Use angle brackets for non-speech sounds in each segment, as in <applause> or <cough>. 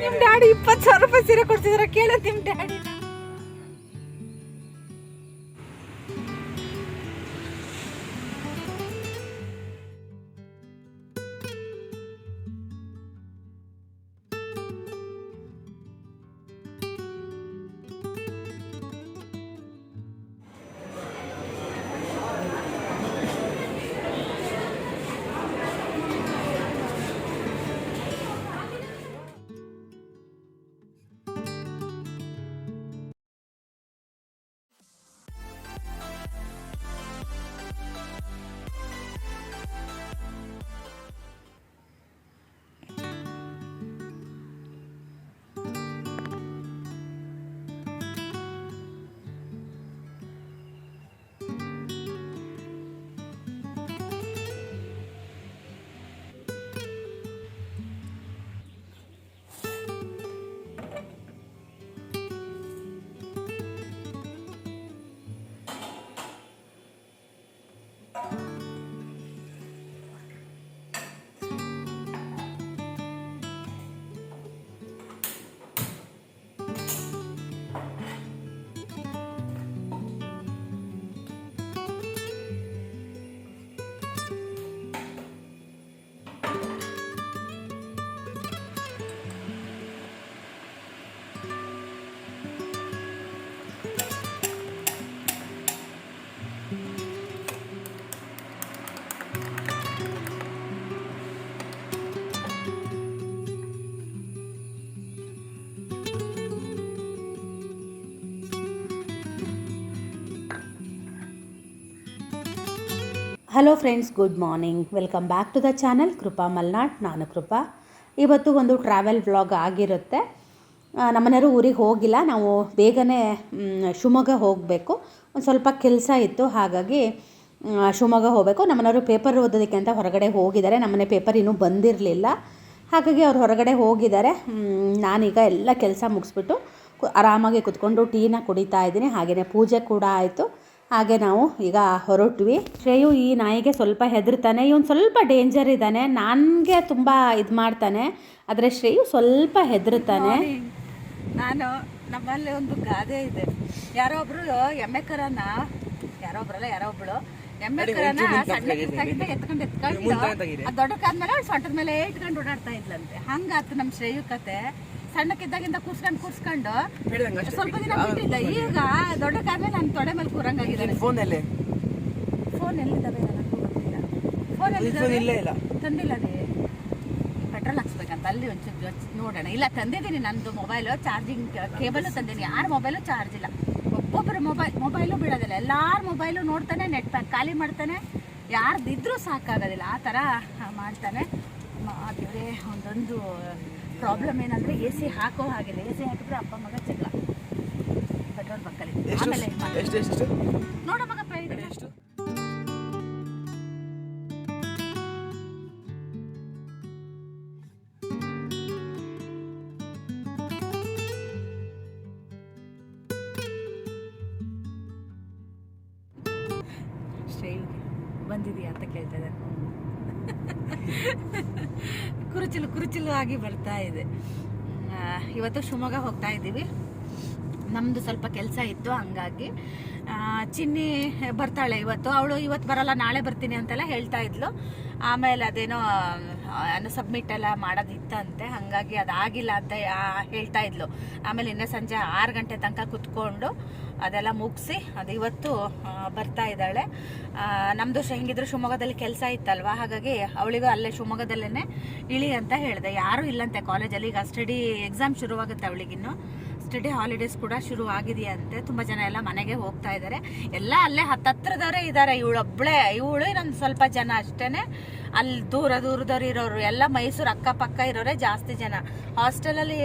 ನಿಮ್ ಡ್ಯಾಡಿ ಇಪ್ಪತ್ತು ಸಾವಿರ ರೂಪಾಯಿ ಸೀರೆ ಕೊಡ್ತಿದಾರ ಕೇಳ ನಿಮ್ daddy. Hello friends good morning welcome back to the channel Krupa Malnad ನಾನು ಕೃಪಾ ಇವತ್ತು ಒಂದು ಟ್ರಾವೆಲ್ ವ್ಲಾಗ್ ಆಗಿರುತ್ತೆ. ನಮ್ಮನೆಯವರು ಊರಿಗೆ ಹೋಗಿಲ್ಲ. ನಾವು ಬೇಗನೆ ಶಿವಮೊಗ್ಗ ಹೋಗಬೇಕು. ಒಂದು ಸ್ವಲ್ಪ ಕೆಲಸ ಇತ್ತು. ಹಾಗಾಗಿ ಶಿವಮೊಗ್ಗ ಹೋಗಬೇಕು. ನಮ್ಮನೆಯವರು ಪೇಪರ್ ಓದೋದಕ್ಕೆ ಅಂತ ಹೊರಗಡೆ ಹೋಗಿದ್ದಾರೆ. ನಮ್ಮನೆ ಪೇಪರ್ ಇನ್ನೂ ಬಂದಿರಲಿಲ್ಲ. ಹಾಗಾಗಿ ಅವ್ರು ಹೊರಗಡೆ ಹೋಗಿದ್ದಾರೆ. ನಾನೀಗ ಎಲ್ಲ ಕೆಲಸ ಮುಗಿಸ್ಬಿಟ್ಟು ಆರಾಮಾಗಿ ಕುತ್ಕೊಂಡು ಟೀನ ಕುಡಿತಾ ಇದ್ದೀನಿ. ಹಾಗೆಯೇ ಪೂಜೆ ಕೂಡ ಆಯಿತು. ಹಾಗೆ ನಾವು ಈಗ ಹೊರಟ್ವಿ. ಶ್ರೇಯು ಈ ನಾಯಿಗೆ ಸ್ವಲ್ಪ ಹೆದರ್ತಾನೆ ಇವನು ಸ್ವಲ್ಪ ಡೇಂಜರ್ ಇದ್ದಾನೆ ನನಗೆ ತುಂಬ ಇದು ಮಾಡ್ತಾನೆ ಆದರೆ ಶ್ರೇಯು ಸ್ವಲ್ಪ ಹೆದರ್ತಾನೆ. ನಾನು ನಮ್ಮಲ್ಲಿ ಒಂದು ಗಾದೆ ಇದೆ. ಯಾರೋ ಒಬ್ರು ಎಮ್ಮೆ ಕರನ ಯಾರೋ ಒಬ್ರಲ್ಲ ಯಾರೋ ಒಬ್ಳು ಎಮ್ಮೆ ಸಣ್ಣ ಸಣ್ಣಕ್ಕಿದ್ದಾಗಿಂದ ಎತ್ಕೊಂಡು ಎತ್ಕೊಂಡು ಆ ದೊಡ್ಡಕ್ಕಾದ್ಮೇಲೆ ಅವ್ಳು ಸೊಂಟದ ಮೇಲೆ ಇಟ್ಕೊಂಡು ಓಡಾಡ್ತಾ ಇದ್ಲಂತೆ. ಹಂಗಾತು ನಮ್ಮ ಶ್ರೇಯು ಕತೆ. ಸಣ್ಣಕ್ಕಿದ್ದಾಗಿಂದ ಕೂರ್ಸ್ಕೊಂಡು ಕೂರ್ಸ್ಕೊಂಡು ಸ್ವಲ್ಪ ದಿನ ಬಿಟ್ಟಿಲ್ಲ. ಈಗ ದೊಡ್ಡಕ್ಕಾದ್ಮೇಲೆ ನನ್ನ ತೊಡೆ ಮೇಲೆ ಕೂರಂಗಾಗಿದ್ದಾನೆ. ಎಲ್ಲಿ ಫೋನ್ ಎಲ್ಲಿದ್ದಾವೆ? ನನಗೂ ಗೊತ್ತಿಲ್ಲ. ಫೋನ್ ಎಲ್ಲಿದ್ದಾವೆ? ಇಲ್ಲೇ ಇಲ್ಲ. ತಂದಿಲ್ಲ ರೀ ಪೆಟ್ರೋಲ್ ಹಾಕ್ಸ್ಬೇಕಂತ ಅಲ್ಲಿ ಒಂಚೂರು ನೋಡೋಣ. ಇಲ್ಲ ತಂದಿದ್ದೀನಿ. ನಂದು ಮೊಬೈಲು ಚಾರ್ಜಿಂಗ್ ಕೇಬಲ್ ತಂದಿದ್ದೀನಿ. ಯಾರ ಮೊಬೈಲು ಚಾರ್ಜ್ ಇಲ್ಲ. ಒಬ್ಬೊಬ್ಬರ ಮೊಬೈಲ್ ಮೊಬೈಲು ಬಿಡೋದಿಲ್ಲ. ಎಲ್ಲಾರ ಮೊಬೈಲು ನೋಡ್ತಾನೆ ನೆಟ್ ಪ್ಯಾಕ್ ಖಾಲಿ ಮಾಡ್ತಾನೆ. ಯಾರ್ದಿದ್ರೂ ಸಾಕಾಗೋದಿಲ್ಲ. ಆ ಥರ ಮಾಡ್ತಾನೆ. ದೇವ್ರೇ ಒಂದೊಂದು ಪ್ರಾಬ್ಲಮ್ ಏನಂದ್ರೆ ಎ ಸಿ ಹಾಕೋ ಹಾಗಿಲ್ಲ ಎ ಸಿ ಹಾಕಿದ್ರೆ ಅಪ್ಪ ಮಗ ಚಿಕ್ಕ. ಪೆಟ್ರೋಲ್ ಬಂಕಲ್ಲಿ ನೋಡಮ್ಮ ಆಮೇಲೆ ಮಾತಾಡೋಣ. ಇದೆ. ಇವತ್ತು ಶಿವಮೊಗ್ಗ ಹೋಗ್ತಾ ಇದ್ದೀವಿ. ನಮ್ಮದು ಸ್ವಲ್ಪ ಕೆಲಸ ಇತ್ತು ಹಂಗಾಗಿ. ಚಿನ್ನಿ ಬರ್ತಾಳೆ ಇವತ್ತು. ಅವಳು ಇವತ್ತು ಬರಲ್ಲ, ನಾಳೆ ಬರ್ತೀನಿ ಅಂತೆಲ್ಲ ಹೇಳ್ತಾ ಇದ್ಲು. ಆಮೇಲೆ ಅದೇನೋ ಸಬ್ಮಿಟ್ ಎಲ್ಲ ಮಾಡೋದಿತ್ತಂತೆ. ಹಾಗಾಗಿ ಅದಾಗಿಲ್ಲ ಅಂತ ಹೇಳ್ತಾ ಇದ್ಲು. ಆಮೇಲೆ ಇನ್ನೂ ಸಂಜೆ ಆರು ಗಂಟೆ ತನಕ ಕುತ್ಕೊಂಡು ಅದೆಲ್ಲ ಮುಗಿಸಿ ಅದು ಇವತ್ತು ಬರ್ತಾ ಇದ್ದಾಳೆ. ನಮ್ಮದು ಹೆಂಗಿದ್ರು ಶಿವಮೊಗ್ಗದಲ್ಲಿ ಕೆಲಸ ಇತ್ತಲ್ವಾ? ಹಾಗಾಗಿ ಅವಳಿಗೂ ಅಲ್ಲೇ ಶಿವಮೊಗ್ಗದಲ್ಲೇ ಇಳಿ ಅಂತ ಹೇಳಿದೆ. ಯಾರೂ ಇಲ್ಲಂತೆ ಕಾಲೇಜಲ್ಲಿ. ಈಗ ಸ್ಟಡಿ ಎಕ್ಸಾಮ್ ಶುರುವಾಗುತ್ತೆ ಅವಳಿಗಿನ್ನು. ಸ್ಟಡಿ ಹಾಲಿಡೇಸ್ ಕೂಡ ಶುರು ಆಗಿದೆಯಂತೆ. ತುಂಬ ಜನ ಎಲ್ಲ ಮನೆಗೆ ಹೋಗ್ತಾ ಇದ್ದಾರೆ. ಎಲ್ಲ ಅಲ್ಲೇ ಹತ್ತತ್ರದವರೇ ಇದ್ದಾರೆ. ಇವಳೊಬ್ಬಳೇ ಇವಳು ಇನ್ನೊಂದು ಸ್ವಲ್ಪ ಜನ ಅಷ್ಟೇನೆ. ಅಲ್ಲಿ ದೂರ ದೂರದವ್ರು ಇರೋರು, ಎಲ್ಲ ಮೈಸೂರು ಅಕ್ಕಪಕ್ಕ ಇರೋರೇ ಜಾಸ್ತಿ ಜನ. ಹಾಸ್ಟೆಲಲ್ಲಿ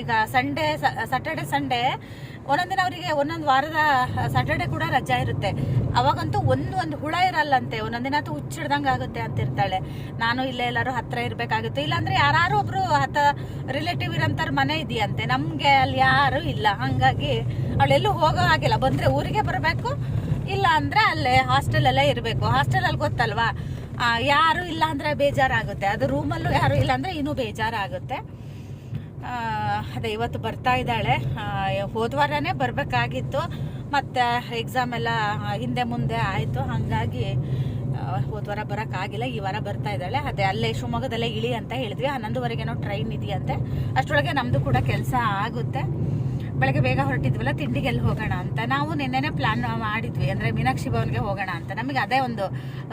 ಈಗ ಸಂಡೇ ಸ್ಯಾಟರ್ಡೆ ಸಂಡೇ ದಿನ ಅವರಿಗೆ ಒಂದೊಂದು ವಾರದ ಸ್ಯಾಟರ್ಡೆ ಕೂಡ ರಜಾ ಇರುತ್ತೆ. ಅವಾಗಂತೂ ಒಂದು ಒಂದು ಹುಳ ಇರಲ್ಲಂತೆ. ಒಂದೊಂದಿನ ಅಂತೂ ಹುಚ್ಚಿಡ್ದಂಗೆ ಆಗುತ್ತೆ ಅಂತ ಇರ್ತಾಳೆ ನಾನು ಇಲ್ಲೇ ಎಲ್ಲರೂ ಹತ್ತಿರ ಇರಬೇಕಾಗುತ್ತೆ. ಇಲ್ಲಾಂದ್ರೆ ಯಾರು ಒಬ್ರು ಹತ್ತ ರಿಲೇಟಿವ್ ಇರೋಂಥವ್ರ ಮನೆ ಇದೆಯಂತೆ. ನಮಗೆ ಅಲ್ಲಿ ಯಾರು ಇಲ್ಲ. ಹಾಗಾಗಿ ಅವಳೆಲ್ಲೂ ಹೋಗೋ ಹಾಗಿಲ್ಲ. ಬಂದರೆ ಊರಿಗೆ ಬರಬೇಕು ಇಲ್ಲ ಅಂದರೆ ಅಲ್ಲೇ ಹಾಸ್ಟೆಲಲ್ಲೇ ಇರಬೇಕು. ಹಾಸ್ಟೆಲಲ್ಲಿ ಗೊತ್ತಲ್ವಾ? ಯಾರು ಇಲ್ಲ ಅಂದ್ರೆ ಬೇಜಾರಾಗುತ್ತೆ. ಅದು ರೂಮಲ್ಲೂ ಯಾರು ಇಲ್ಲ ಅಂದ್ರೆ ಇನ್ನೂ ಬೇಜಾರಾಗುತ್ತೆ. ಅದೇ ಇವತ್ತು ಬರ್ತಾ ಇದ್ದಾಳೆ. ಹೋದ್ವಾರನೇ ಹೋದ ವಾರನೇ ಬರಬೇಕಾಗಿತ್ತು. ಮತ್ತು ಎಕ್ಸಾಮ್ ಎಲ್ಲ ಹಿಂದೆ ಮುಂದೆ ಆಯಿತು. ಹಾಗಾಗಿ ಹೋದ್ವಾರ ಹೋದ ವಾರ ಬರೋಕ್ಕಾಗಿಲ್ಲ ಈ ವಾರ ಬರ್ತಾ ಇದ್ದಾಳೆ. ಅದೇ ಅಲ್ಲೇ ಶಿವಮೊಗ್ಗದಲ್ಲೇ ಇಳಿ ಅಂತ ಹೇಳಿದ್ವಿ. ಹನ್ನೊಂದುವರೆಗೇನೋ ಟ್ರೈನ್ ಇದೆಯಂತೆ. ಅಷ್ಟರೊಳಗೆ ನಮ್ಮದು ಕೂಡ ಕೆಲಸ ಆಗುತ್ತೆ. ಬೆಳಗ್ಗೆ ಬೇಗ ಹೊರಟಿದ್ವಲ್ಲ ತಿಂಡಿಗೆ ಎಲ್ಲಿ ಹೋಗೋಣ ಅಂತ. ನಾವು ನಿನ್ನೆನೆ ಪ್ಲಾನ್ ಮಾಡಿದ್ವಿ. ಅಂದರೆ ಮೀನಾಕ್ಷಿ ಭವನ್ಗೆ ಹೋಗೋಣ ಅಂತ. ನಮಗೆ ಅದೇ ಒಂದು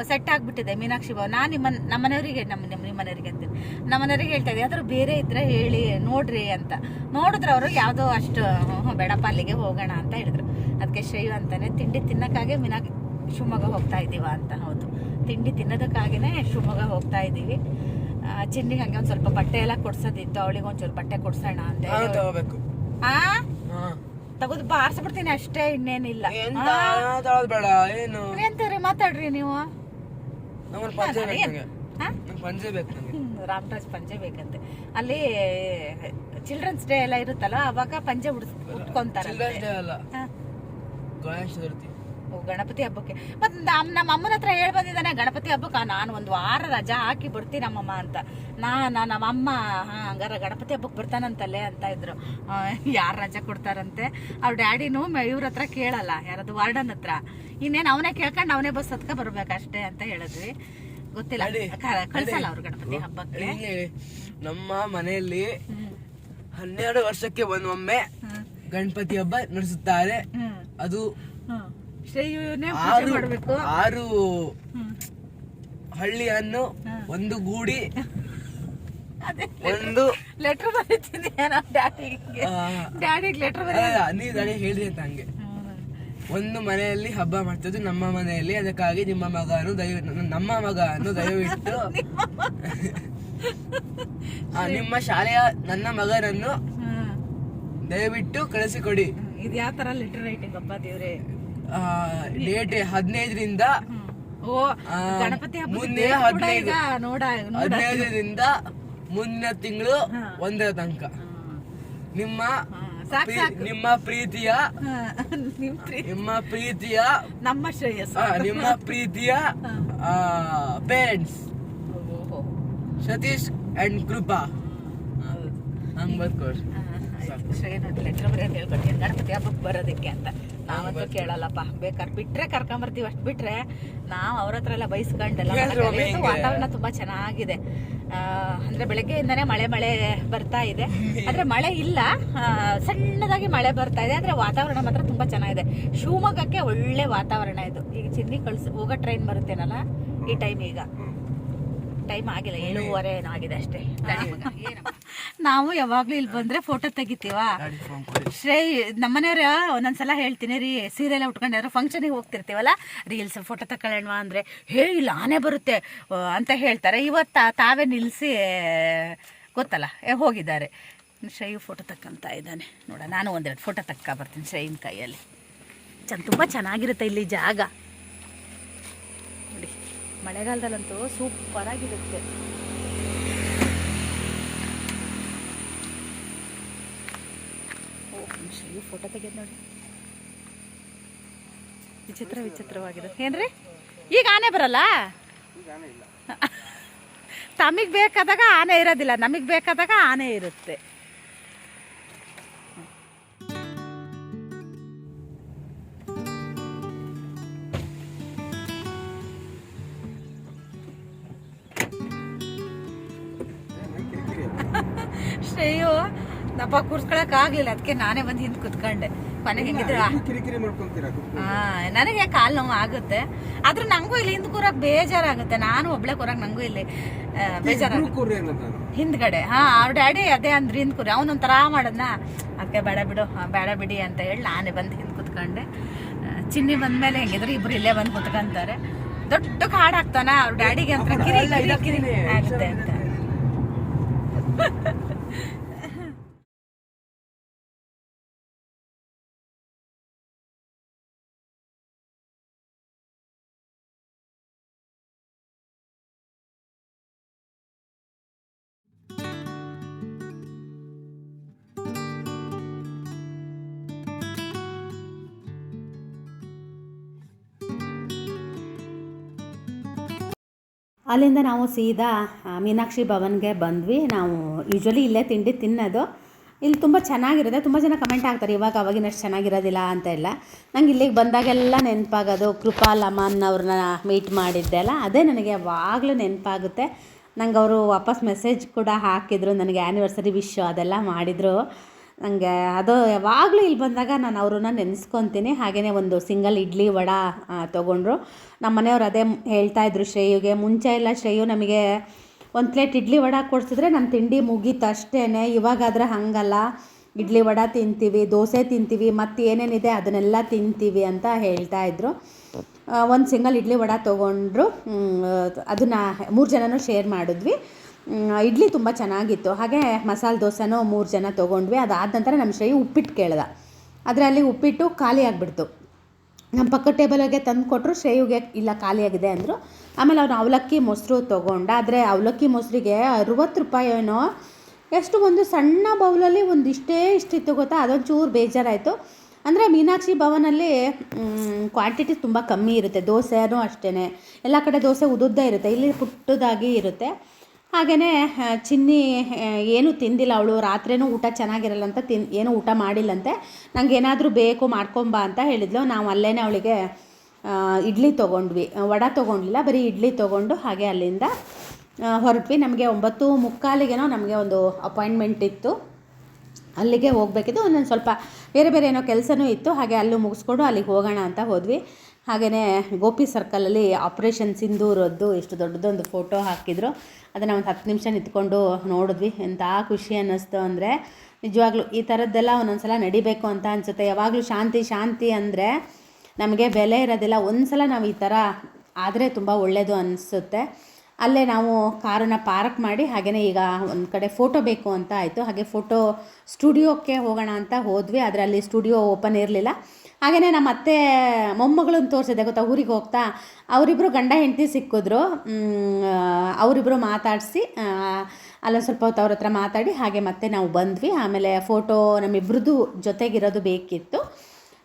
ಸೆಟ್ ಆಗಿಬಿಟ್ಟಿದೆ ಮೀನಾಕ್ಷಿ ಭವನ್. ನಾನು ನಿಮ್ಮ ನಮ್ಮನೆಯವರಿಗೆ ನಮ್ಮ ನಿಮ್ಮ ನಿಮ್ಮನೆಯವರಿಗೆ ಅಂತೀನಿ. ನಮ್ಮನೆಯವರಿಗೆ ಹೇಳ್ತಾ ಇದ್ದೀವಿ ಯಾವ್ದಾದ್ರು ಬೇರೆ ಇದ್ರೆ ಹೇಳಿ ನೋಡ್ರಿ ಅಂತ. ನೋಡಿದ್ರೆ ಅವರು ಯಾವುದೋ ಅಷ್ಟು ಬೇಡಪ್ಪ ಅಲ್ಲಿಗೆ ಹೋಗೋಣ ಅಂತ ಹೇಳಿದ್ರು. ಅದಕ್ಕೆ ಶ್ರೇಯು ಅಂತಾನೆ ತಿಂಡಿ ತಿನ್ನಕ್ಕಾಗೆ ಮೀನಾಕ್ಷಿ ಶಿವಮೊಗ್ಗ ಹೋಗ್ತಾ ಇದ್ದೀವ? ಅಂತ ಹೌದು. ತಿಂಡಿ ತಿನ್ನೋದಕ್ಕಾಗಿನೇ ಶಿವಮೊಗ್ಗ ಹೋಗ್ತಾ ಇದ್ದೀವಿ. ಚಿನ್ನಿಗೆ ಹಂಗೆ ಒಂದು ಸ್ವಲ್ಪ ಬಟ್ಟೆ ಎಲ್ಲ ಕೊಡ್ಸೋದಿತ್ತು. ಅವಳಿಗೆ ಒಂಚೂರು ಬಟ್ಟೆ ಕೊಡ್ಸೋಣ ಅಂತ ಹಾ. ತಗೋದು ಬಾರಿಸ್ಬಿಡ್ತೀನಿ ಅಷ್ಟೇ ಇನ್ನೇನಿಲ್ಲ. ಎಂತ ತಗೊಳೋದ್ ಬೇಡ ಏನು? ಎಂತಾರೆ ಮಾತಾಡ್ರಿ ನೀವು? ನಮ್ಮಲ್ಲಿ ಪಂಚೆ ಬೇಕು ನಂಗೆ. ಹಾ? ನಂಗೆ ಪಂಚೆ ಬೇಕು ನಂಗೆ. ರಾಮರಾಜ್ ಪಂಜೆ ಬೇಕಂತೆ. ಅಲ್ಲಿ ಚಿಲ್ಡ್ರನ್ಸ್ ಡೇ ಎಲ್ಲ ಇರುತ್ತಲ್ಲ ಅವಾಗ ಪಂಜೆ ಉಡ್ಸ್ ಉಟ್ಕೊಂತಾರ ಚಿಲ್ಡ್ರನ್ಸ್ ಡೇ ಅಲ್ಲ. ಗಣೇಶ ಚತುರ್ಥಿ. ಗಣಪತಿ ಹಬ್ಬಕ್ಕೆ. ಮತ್ತೆ ನಮ್ಮ ನಮ್ಮ ಅಮ್ಮನ ಹತ್ರ ಹೇಳ್ಬಂದಿದ್ದಾನೆ ಗಣಪತಿ ಹಬ್ಬಕ್ಕೆ ನಾನು ಒಂದು ವಾರ ರಜಾ ಹಾಕಿ ಬಿಡ್ತೀನಿ ನಮ್ಮಮ್ಮ ಅಂತ. ನಾನು ನಮ್ಮ ಅಮ್ಮ ಹಾ ಹಂಗಾರ ಗಣಪತಿ ಹಬ್ಬಕ್ಕೆ ಬರ್ತಾನಂತಲ್ಲೇ ಅಂತ ಇದ್ರು. ಯಾರು ರಜಾ ಕೊಡ್ತಾರಂತೆ? ಅವ್ರ ಡ್ಯಾಡಿನೂ ಇವ್ರ ಹತ್ರ ಕೇಳಲ್ಲ ಯಾರದು ವಾರ್ಡನ್ ಹತ್ರ. ಇನ್ನೇನು ಅವನೇ ಕೇಳ್ಕೊಂಡು ಅವನೇ ಬಸ್ ಹತ್ಕ ಬರ್ಬೇಕಷ್ಟೇ ಅಂತ ಹೇಳಿದ್ವಿ. ಗೊತ್ತಿಲ್ಲ. ಕಳ್ಸಲ್ಲ ಅವ್ರು ಗಣಪತಿ ಹಬ್ಬಕ್ಕೆ. ನಮ್ಮ ಮನೆಯಲ್ಲಿ. ಹನ್ನೆರಡು ವರ್ಷಕ್ಕೆ ಒಂದೊಮ್ಮೆ. ಗಣಪತಿ ಹಬ್ಬ ನಡೆಸುತ್ತಾರೆ. ಅದು ಆರು ಮಾಡಬೇಕು. ಆರು. ಹಳ್ಳಿಯನ್ನು ಒಂದು ಗೂಡಿ ಒಂದು ಲೆಟರ್ ಬರೀತೀನಿ ಡ್ಯಾಡಿಗೆ. ಆ, ಡ್ಯಾಡಿಗೆ ಲೆಟರ್ ಬರೀ ಅಲ್ಲ, ನೀವು ನನಗೆ ಹೇಳಿದ್ರಿ ಅಂತ ಹಂಗೆ. ಒಂದು ಮನೆಯಲ್ಲಿ ಹಬ್ಬ ಮಾಡ್ತಿದ್ದು ನಮ್ಮ ಮನೆಯಲ್ಲಿ ಅದಕ್ಕಾಗಿ ನಿಮ್ಮ ಮಗನು ದಯವಿಟ್ಟು ನಮ್ಮ ಮಗನು ದಯವಿಟ್ಟು <laughs> ಆ, ನಿಮ್ಮ ಶಾಲೆಯ ನನ್ನ ಮಗನನ್ನು ದಯವಿಟ್ಟು ಕಳಿಸಿಕೊಡಿ. ಇದು ಯಾವ ತರ ಲೆಟರ್ ರೈಟಿಂಗ್ ಅಪ್ಪ ದೇವ್ರೆ? ಡೇಟ್ ಹದಿನೈದರಿಂದ ಓ ಗಣಪತಿ ಮುಂದೆ ಹದಿನೈದು. ನೋಡ ಹದಿನೈದರಿಂದ ಮುಂದಿನ ತಿಂಗಳು ಒಂದರ ತನಕ. ನಿಮ್ಮ ನಿಮ್ಮ ಪ್ರೀತಿಯ ನಿಮ್ಮ ಪ್ರೀತಿಯ ನಮ್ಮ ಶ್ರೇಯಸ್ ನಿಮ್ಮ ಪ್ರೀತಿಯ ಪೇರೆಂಟ್ಸ್. ಸತೀಶ್ ಅಂಡ್ ಕೃಪಾ. ಹಂಗ್ ಬರ್ಕೊಡ್ರಿ ಲೆಟರ್ ಬರೆಯೋದು ಗಣಪತಿ ಹಬ್ಬಕ್ಕೆ ಬರೋದಕ್ಕೆ ಅಂತ. ನಾವಂತೂ ಕೇಳಲ್ಲಪ್ಪ ಬೇಕಾದ್ರೆ ಬಿಟ್ರೆ ಕರ್ಕೊಂಬರ್ತೀವಿ ಅಷ್ಟು ಬಿಟ್ರೆ ನಾವು ಅವ್ರ ಹತ್ರ ಎಲ್ಲ ಬೈಸ್ಕೊಂಡೆಲ್ಲ. ವಾತಾವರಣ ತುಂಬಾ ಚೆನ್ನಾಗಿದೆ. ಆ, ಅಂದ್ರೆ ಬೆಳಗ್ಗೆಯಿಂದನೇ ಮಳೆ ಮಳೆ ಬರ್ತಾ ಇದೆ. ಆದ್ರೆ ಮಳೆ ಇಲ್ಲ ಸಣ್ಣದಾಗಿ ಮಳೆ ಬರ್ತಾ ಇದೆ ಆದ್ರೆ ವಾತಾವರಣ ಮಾತ್ರ ತುಂಬಾ ಚೆನ್ನಾಗಿದೆ. ಶಿವಮೊಗ್ಗಕ್ಕೆ ಒಳ್ಳೆ ವಾತಾವರಣ ಇದು. ಈಗ ಚಿನ್ನಿ ಕಳ್ಸಿ ಹೋಗೋ ಟ್ರೈನ್ ಬರುತ್ತೇನಲ್ಲ ಈ ಟೈಮ್ ಈಗ. ಟೈಮ್ ಆಗಿಲ್ಲ ಏಳುವರೆ ಏನಾಗಿದೆ ಆಗಿದೆ ಅಷ್ಟೇ. ನಾವು ಯಾವಾಗ್ಲೂ ಇಲ್ಲಿ ಬಂದ್ರೆ ಫೋಟೋ ತೆಗಿತೀವ? ಶ್ರೇಯ್ ನಮ್ಮನೆಯವ್ರ ಒಂದೊಂದ್ಸಲ ಹೇಳ್ತೀನಿ ರೀ ಸೀರೆ ಎಲ್ಲ ಉಟ್ಕೊಂಡು ಯಾರೋ ಫಂಕ್ಷನಿಗೆ ಹೋಗ್ತಿರ್ತೀವಲ್ಲ ರೀಲ್ಸ್ ಫೋಟೋ ತಗೊಳ್ಳೋಣ ಅಂದ್ರೆ ಹೇ ಇಲ್ಲ ಆನೆ ಬರುತ್ತೆ ಅಂತ ಹೇಳ್ತಾರೆ. ಇವತ್ತು ತಾವೇ ನಿಲ್ಲಿಸಿ ಗೊತ್ತಲ್ಲ ಏ, ಹೋಗಿದ್ದಾರೆ. ಶ್ರೇಯು ಫೋಟೋ ತಕ್ಕಂತ ಇದ್ದಾನೆ. ನೋಡ ನಾನು ಒಂದೆರಡು ಫೋಟೋ ತಕ್ಕ ಬರ್ತೀನಿ ಶ್ರೇಯಿನ ಕೈಯಲ್ಲಿ. ಚೆನ್ನ ತುಂಬ ಚೆನ್ನಾಗಿರುತ್ತೆ ಇಲ್ಲಿ ಜಾಗ. ಮಳೆಗಾಲದಲ್ಲಂತೂ ಸೂಪರ್ ಆಗಿರುತ್ತೆ ಓ ಶ್ರೀ ಫೋಟೋ ತೆಗೆದು ನೋಡಿ. ವಿಚಿತ್ರ ವಿಚಿತ್ರವಾಗಿದೆ ಏನ್ರಿ? ಈಗ ಆನೆ ಬರಲ್ಲ? <laughs> ತಮಗೆ ಬೇಕಾದಾಗ ಆನೆ ಇರೋದಿಲ್ಲ ನಮಗೆ ಬೇಕಾದಾಗ ಆನೆ ಇರುತ್ತೆ. ಕೂರ್ಸ್ಕೊಳಕ್ ಆಗ್ಲಿಲ್ಲ. ಅದಕ್ಕೆ ನಾನೇ ಬಂದು ಹಿಂದ್ ಕುತ್ಕೊಂಡೆ. ಮನೆಗೆ ಹೆಂಗಿದ್ರು ಕಿರಿಕಿರಿ ಮಾಡ್ಕೊಂತೀರಾ ನನಗೆ ಕಾಲು ನೋವು ಆಗುತ್ತೆ. ಆದ್ರೆ ನಂಗೂ ಇಲ್ಲಿ ಹಿಂದ್ ಕೂರಕ್ ಬೇಜಾರಾಗುತ್ತೆ. ನಾನು ಒಬ್ಳೆ ಕೂರಕ್ ನಂಗೂ ಇಲ್ಲಿ ಬೇಜಾರ ಬೇಜಾರಾಗುತ್ತೆ. ಹಿಂದ್ಗಡೆ. ಹಾ ಅವ್ರ ಡ್ಯಾಡಿ ಅದೇ ಅಂದ್ರೆ ಹಿಂದ್ ಕೂರಿ ಅವನೊಂಥರ ಮಾಡದ್ನ ಅದಕ್ಕೆ ಬೇಡ ಬಿಡು ಬೇಡ ಬಿಡಿ ಅಂತ ಹೇಳಿ ನಾನೇ ಬಂದು ಹಿಂದ್ ಕುತ್ಕೊಂಡೆ. ಚಿನ್ನಿ ಬಂದ್ಮೇಲೆ ಹೆಂಗಿದ್ರು ಇಬ್ರು ಇಲ್ಲೇ ಬಂದು ಕುತ್ಕೊಂತಾರೆ. ದೊಡ್ಡ ಕಾಡ್ ಹಾಕ್ತಾನ ಅವ್ರ ಡ್ಯಾಡಿಗೆ ಅಂತ ಕಿರಿ ಕಿರಿ ಕಿರಿ ಆಗುತ್ತೆ ಅಂತ. ಅಲ್ಲಿಂದ ನಾವು ಸೀದಾ ಮೀನಾಕ್ಷಿ ಭವನ್ಗೆ ಬಂದ್ವಿ. ನಾವು ಯೂಶ್ವಲಿ ಇಲ್ಲೇ ತಿಂಡಿ ತಿನ್ನೋದು. ಇಲ್ಲಿ ತುಂಬ ಚೆನ್ನಾಗಿರುತ್ತೆ. ತುಂಬ ಜನ ಕಮೆಂಟ್ ಆಗ್ತಾರೆ ಇವಾಗ ಅವಾಗಿನಷ್ಟು ಚೆನ್ನಾಗಿರೋದಿಲ್ಲ ಅಂತ ಎಲ್ಲ. ನಂಗೆ ಇಲ್ಲಿಗೆ ಬಂದಾಗೆಲ್ಲ ನೆನಪಾಗೋದು, ಕೃಪಾ ಲಮನ್ ಅವ್ರನ್ನ ಮೀಟ್ ಮಾಡಿದ್ದೆ ಅಲ್ಲ, ಅದೇ ನನಗೆ ಯಾವಾಗಲೂ ನೆನಪಾಗುತ್ತೆ. ನಂಗೆ ಅವರು ವಾಪಸ್ ಮೆಸೇಜ್ ಕೂಡ ಹಾಕಿದ್ರು, ನನಗೆ ಆ್ಯನಿವರ್ಸರಿ ವಿಶ್ ಅದೆಲ್ಲ ಮಾಡಿದರು. ನನಗೆ ಅದು ಯಾವಾಗಲೂ ಇಲ್ಲಿ ಬಂದಾಗ ನಾನು ಅವ್ರನ್ನ ನೆನೆಸ್ಕೊತೀನಿ. ಹಾಗೆಯೇ ಒಂದು ಸಿಂಗಲ್ ಇಡ್ಲಿ ವಡ ತೊಗೊಂಡ್ರು. ನಮ್ಮ ಮನೆಯವ್ರು ಅದೇ ಹೇಳ್ತಾಯಿದ್ರು ಶ್ರೇಯುಗೆ. ಮುಂಚೆ ಎಲ್ಲ ಶ್ರೇಯು ನಮಗೆ ಒಂದು ಪ್ಲೇಟ್ ಇಡ್ಲಿ ವಡ ಕೊಡ್ಸಿದ್ರೆ ನಮ್ಮ ತಿಂಡಿ ಮುಗೀತು ಅಷ್ಟೇ ಇವಾಗಾದರೆ ಹಾಗಲ್ಲ. ಇಡ್ಲಿ ವಡ ತಿಂತೀವಿ, ದೋಸೆ ತಿಂತೀವಿ, ಮತ್ತು ಏನೇನಿದೆ ಅದನ್ನೆಲ್ಲ ತಿಂತೀವಿ ಅಂತ ಹೇಳ್ತಾಯಿದ್ರು ಒಂದು ಸಿಂಗಲ್ ಇಡ್ಲಿ ವಡ ತೊಗೊಂಡ್ರು. ಅದನ್ನು ಮೂರು ಜನನೂ ಶೇರ್ ಮಾಡಿದ್ವಿ. ಇಡ್ಲಿ ತುಂಬ ಚೆನ್ನಾಗಿತ್ತು. ಹಾಗೆ ಮಸಾಲೆ ದೋಸೆನೂ ಮೂರು ಜನ ತೊಗೊಂಡ್ವಿ. ಅದಾದ ನಂತರ ನಮ್ಮ ಶ್ರೇಯಿ ಉಪ್ಪಿಟ್ಟು ಕೇಳ್ದ. ಆದರೆ ಅಲ್ಲಿ ಉಪ್ಪಿಟ್ಟು ಖಾಲಿ ಆಗಿಬಿಡ್ತು. ನಮ್ಮ ಪಕ್ಕದ ಟೇಬಲ್ಗೆ ತಂದು ಕೊಟ್ಟರು ಶ್ರೇಯುಗೆ ಇಲ್ಲ ಖಾಲಿಯಾಗಿದೆ ಅಂದರು. ಆಮೇಲೆ ಅವ್ನು ಅವಲಕ್ಕಿ ಮೊಸರು ತೊಗೊಂಡ, ಆದರೆ ಅವಲಕ್ಕಿ ಮೊಸರಿಗೆ ಅರುವತ್ತು ರೂಪಾಯಿ ಏನೋ, ಎಷ್ಟು ಒಂದು ಸಣ್ಣ ಬೌಲಲ್ಲಿ ಒಂದು ಇಷ್ಟೇ ಇಷ್ಟಿತ್ತು ಗೊತ್ತಾ? ಅದೊಂದು ಚೂರು ಬೇಜಾರಾಯಿತು. ಅಂದರೆ ಮೀನಾಕ್ಷಿ ಭವನಲ್ಲಿ ಕ್ವಾಂಟಿಟಿ ತುಂಬ ಕಮ್ಮಿ ಇರುತ್ತೆ. ದೋಸೆನೂ ಅಷ್ಟೇ ಎಲ್ಲ ಕಡೆ ದೋಸೆ ಉದುದ್ದ ಇರುತ್ತೆ. ಇಲ್ಲಿ ಪುಟ್ಟದಾಗಿ ಇರುತ್ತೆ. ಹಾಗೆಯೇ ಚಿನ್ನಿ ಏನು ತಿಂದಿಲ್ಲ ಅವಳು, ರಾತ್ರಿನೂ ಊಟ ಚೆನ್ನಾಗಿರಲ್ಲ ಅಂತ ತಿನ್, ಏನೂ ಊಟ ಮಾಡಿಲ್ಲಂತೆ. ನಂಗೆ ಏನಾದರೂ ಬೇಕು ಮಾಡ್ಕೊಂಬಾ ಅಂತ ಹೇಳಿದ್ಲು. ನಾವು ಅಲ್ಲೇ ಅವಳಿಗೆ ಇಡ್ಲಿ ತೊಗೊಂಡ್ವಿ. ವಡ ತೊಗೊಂಡಿಲ್ಲ ಬರೀ ಇಡ್ಲಿ ತೊಗೊಂಡು ಹಾಗೆ ಅಲ್ಲಿಂದ ಹೊರಟ್ವಿ. ನಮಗೆ ಒಂಬತ್ತು ಮುಕ್ಕಾಲಿಗೇನೋ ನಮಗೆ ಒಂದು ಅಪಾಯಿಂಟ್ಮೆಂಟ್ ಇತ್ತು. ಅಲ್ಲಿಗೆ ಹೋಗಬೇಕಿತ್ತು. ಒಂದೊಂದು ಸ್ವಲ್ಪ ಬೇರೆ ಬೇರೆ ಏನೋ ಕೆಲಸನೂ ಇತ್ತು. ಹಾಗೆ ಅಲ್ಲೂ ಮುಗಿಸ್ಕೊಂಡು ಅಲ್ಲಿಗೆ ಹೋಗೋಣ ಅಂತ ಹೋದ್ವಿ. ಹಾಗೆಯೇ ಗೋಪಿ ಸರ್ಕಲಲ್ಲಿ ಆಪ್ರೇಷನ್ ಸಿಂಧೂರದ್ದು ಎಷ್ಟು ದೊಡ್ಡದೊಂದು ಫೋಟೋ ಹಾಕಿದ್ರು. ಅದನ್ನು ಒಂದು ಹತ್ತು ನಿಮಿಷ ನಿಂತ್ಕೊಂಡು ನೋಡಿದ್ವಿ. ಎಂಥ ಖುಷಿ ಅನ್ನಿಸ್ತು ಅಂದರೆ, ನಿಜವಾಗ್ಲೂ ಈ ಥರದ್ದೆಲ್ಲ ಒಂದೊಂದು ಸಲ ನಡಿಬೇಕು ಅಂತ ಅನಿಸುತ್ತೆ. ಯಾವಾಗಲೂ ಶಾಂತಿ ಶಾಂತಿ ಅಂದರೆ ನಮಗೆ ಬೆಲೆ ಇರೋದಿಲ್ಲ. ಒಂದು ಸಲ ನಾವು ಈ ಥರ ಆದರೆ ತುಂಬ ಒಳ್ಳೆಯದು ಅನಿಸುತ್ತೆ. ಅಲ್ಲೇ ನಾವು ಕಾರನ್ನು ಪಾರ್ಕ್ ಮಾಡಿ ಹಾಗೆಯೇ ಈಗ ಒಂದು ಕಡೆ ಫೋಟೋ ಬೇಕು ಅಂತ ಆಯಿತು. ಹಾಗೆ ಫೋಟೋ ಸ್ಟುಡಿಯೋಕ್ಕೆ ಹೋಗೋಣ ಅಂತ ಹೋದ್ವಿ. ಆದರೆ ಅಲ್ಲಿ ಸ್ಟುಡಿಯೋ ಓಪನ್ ಇರಲಿಲ್ಲ. ಹಾಗೆಯೇ ನಮ್ಮ ಅತ್ತೆ ಮೊಮ್ಮಗಳನ್ನ ತೋರಿಸಿದೆ ಗೊತ್ತಾ? ಊರಿಗೆ ಹೋಗ್ತಾ. ಅವರಿಬ್ಬರು ಗಂಡ ಹೆಂಡತಿ ಸಿಕ್ಕಿದ್ರು. ಅವರಿಬ್ಬರು ಮಾತಾಡಿಸಿ ಅಲ್ಲೊಂದು ಸ್ವಲ್ಪ ಹೊತ್ತು ಅವ್ರ ಹತ್ರ ಮಾತಾಡಿ, ಹಾಗೆ ಮತ್ತೆ ನಾವು ಬಂದ್ವಿ. ಆಮೇಲೆ ಫೋಟೋ ನಮ್ಮಿಬ್ರದ್ದು ಜೊತೆಗಿರೋದು ಬೇಕಿತ್ತು.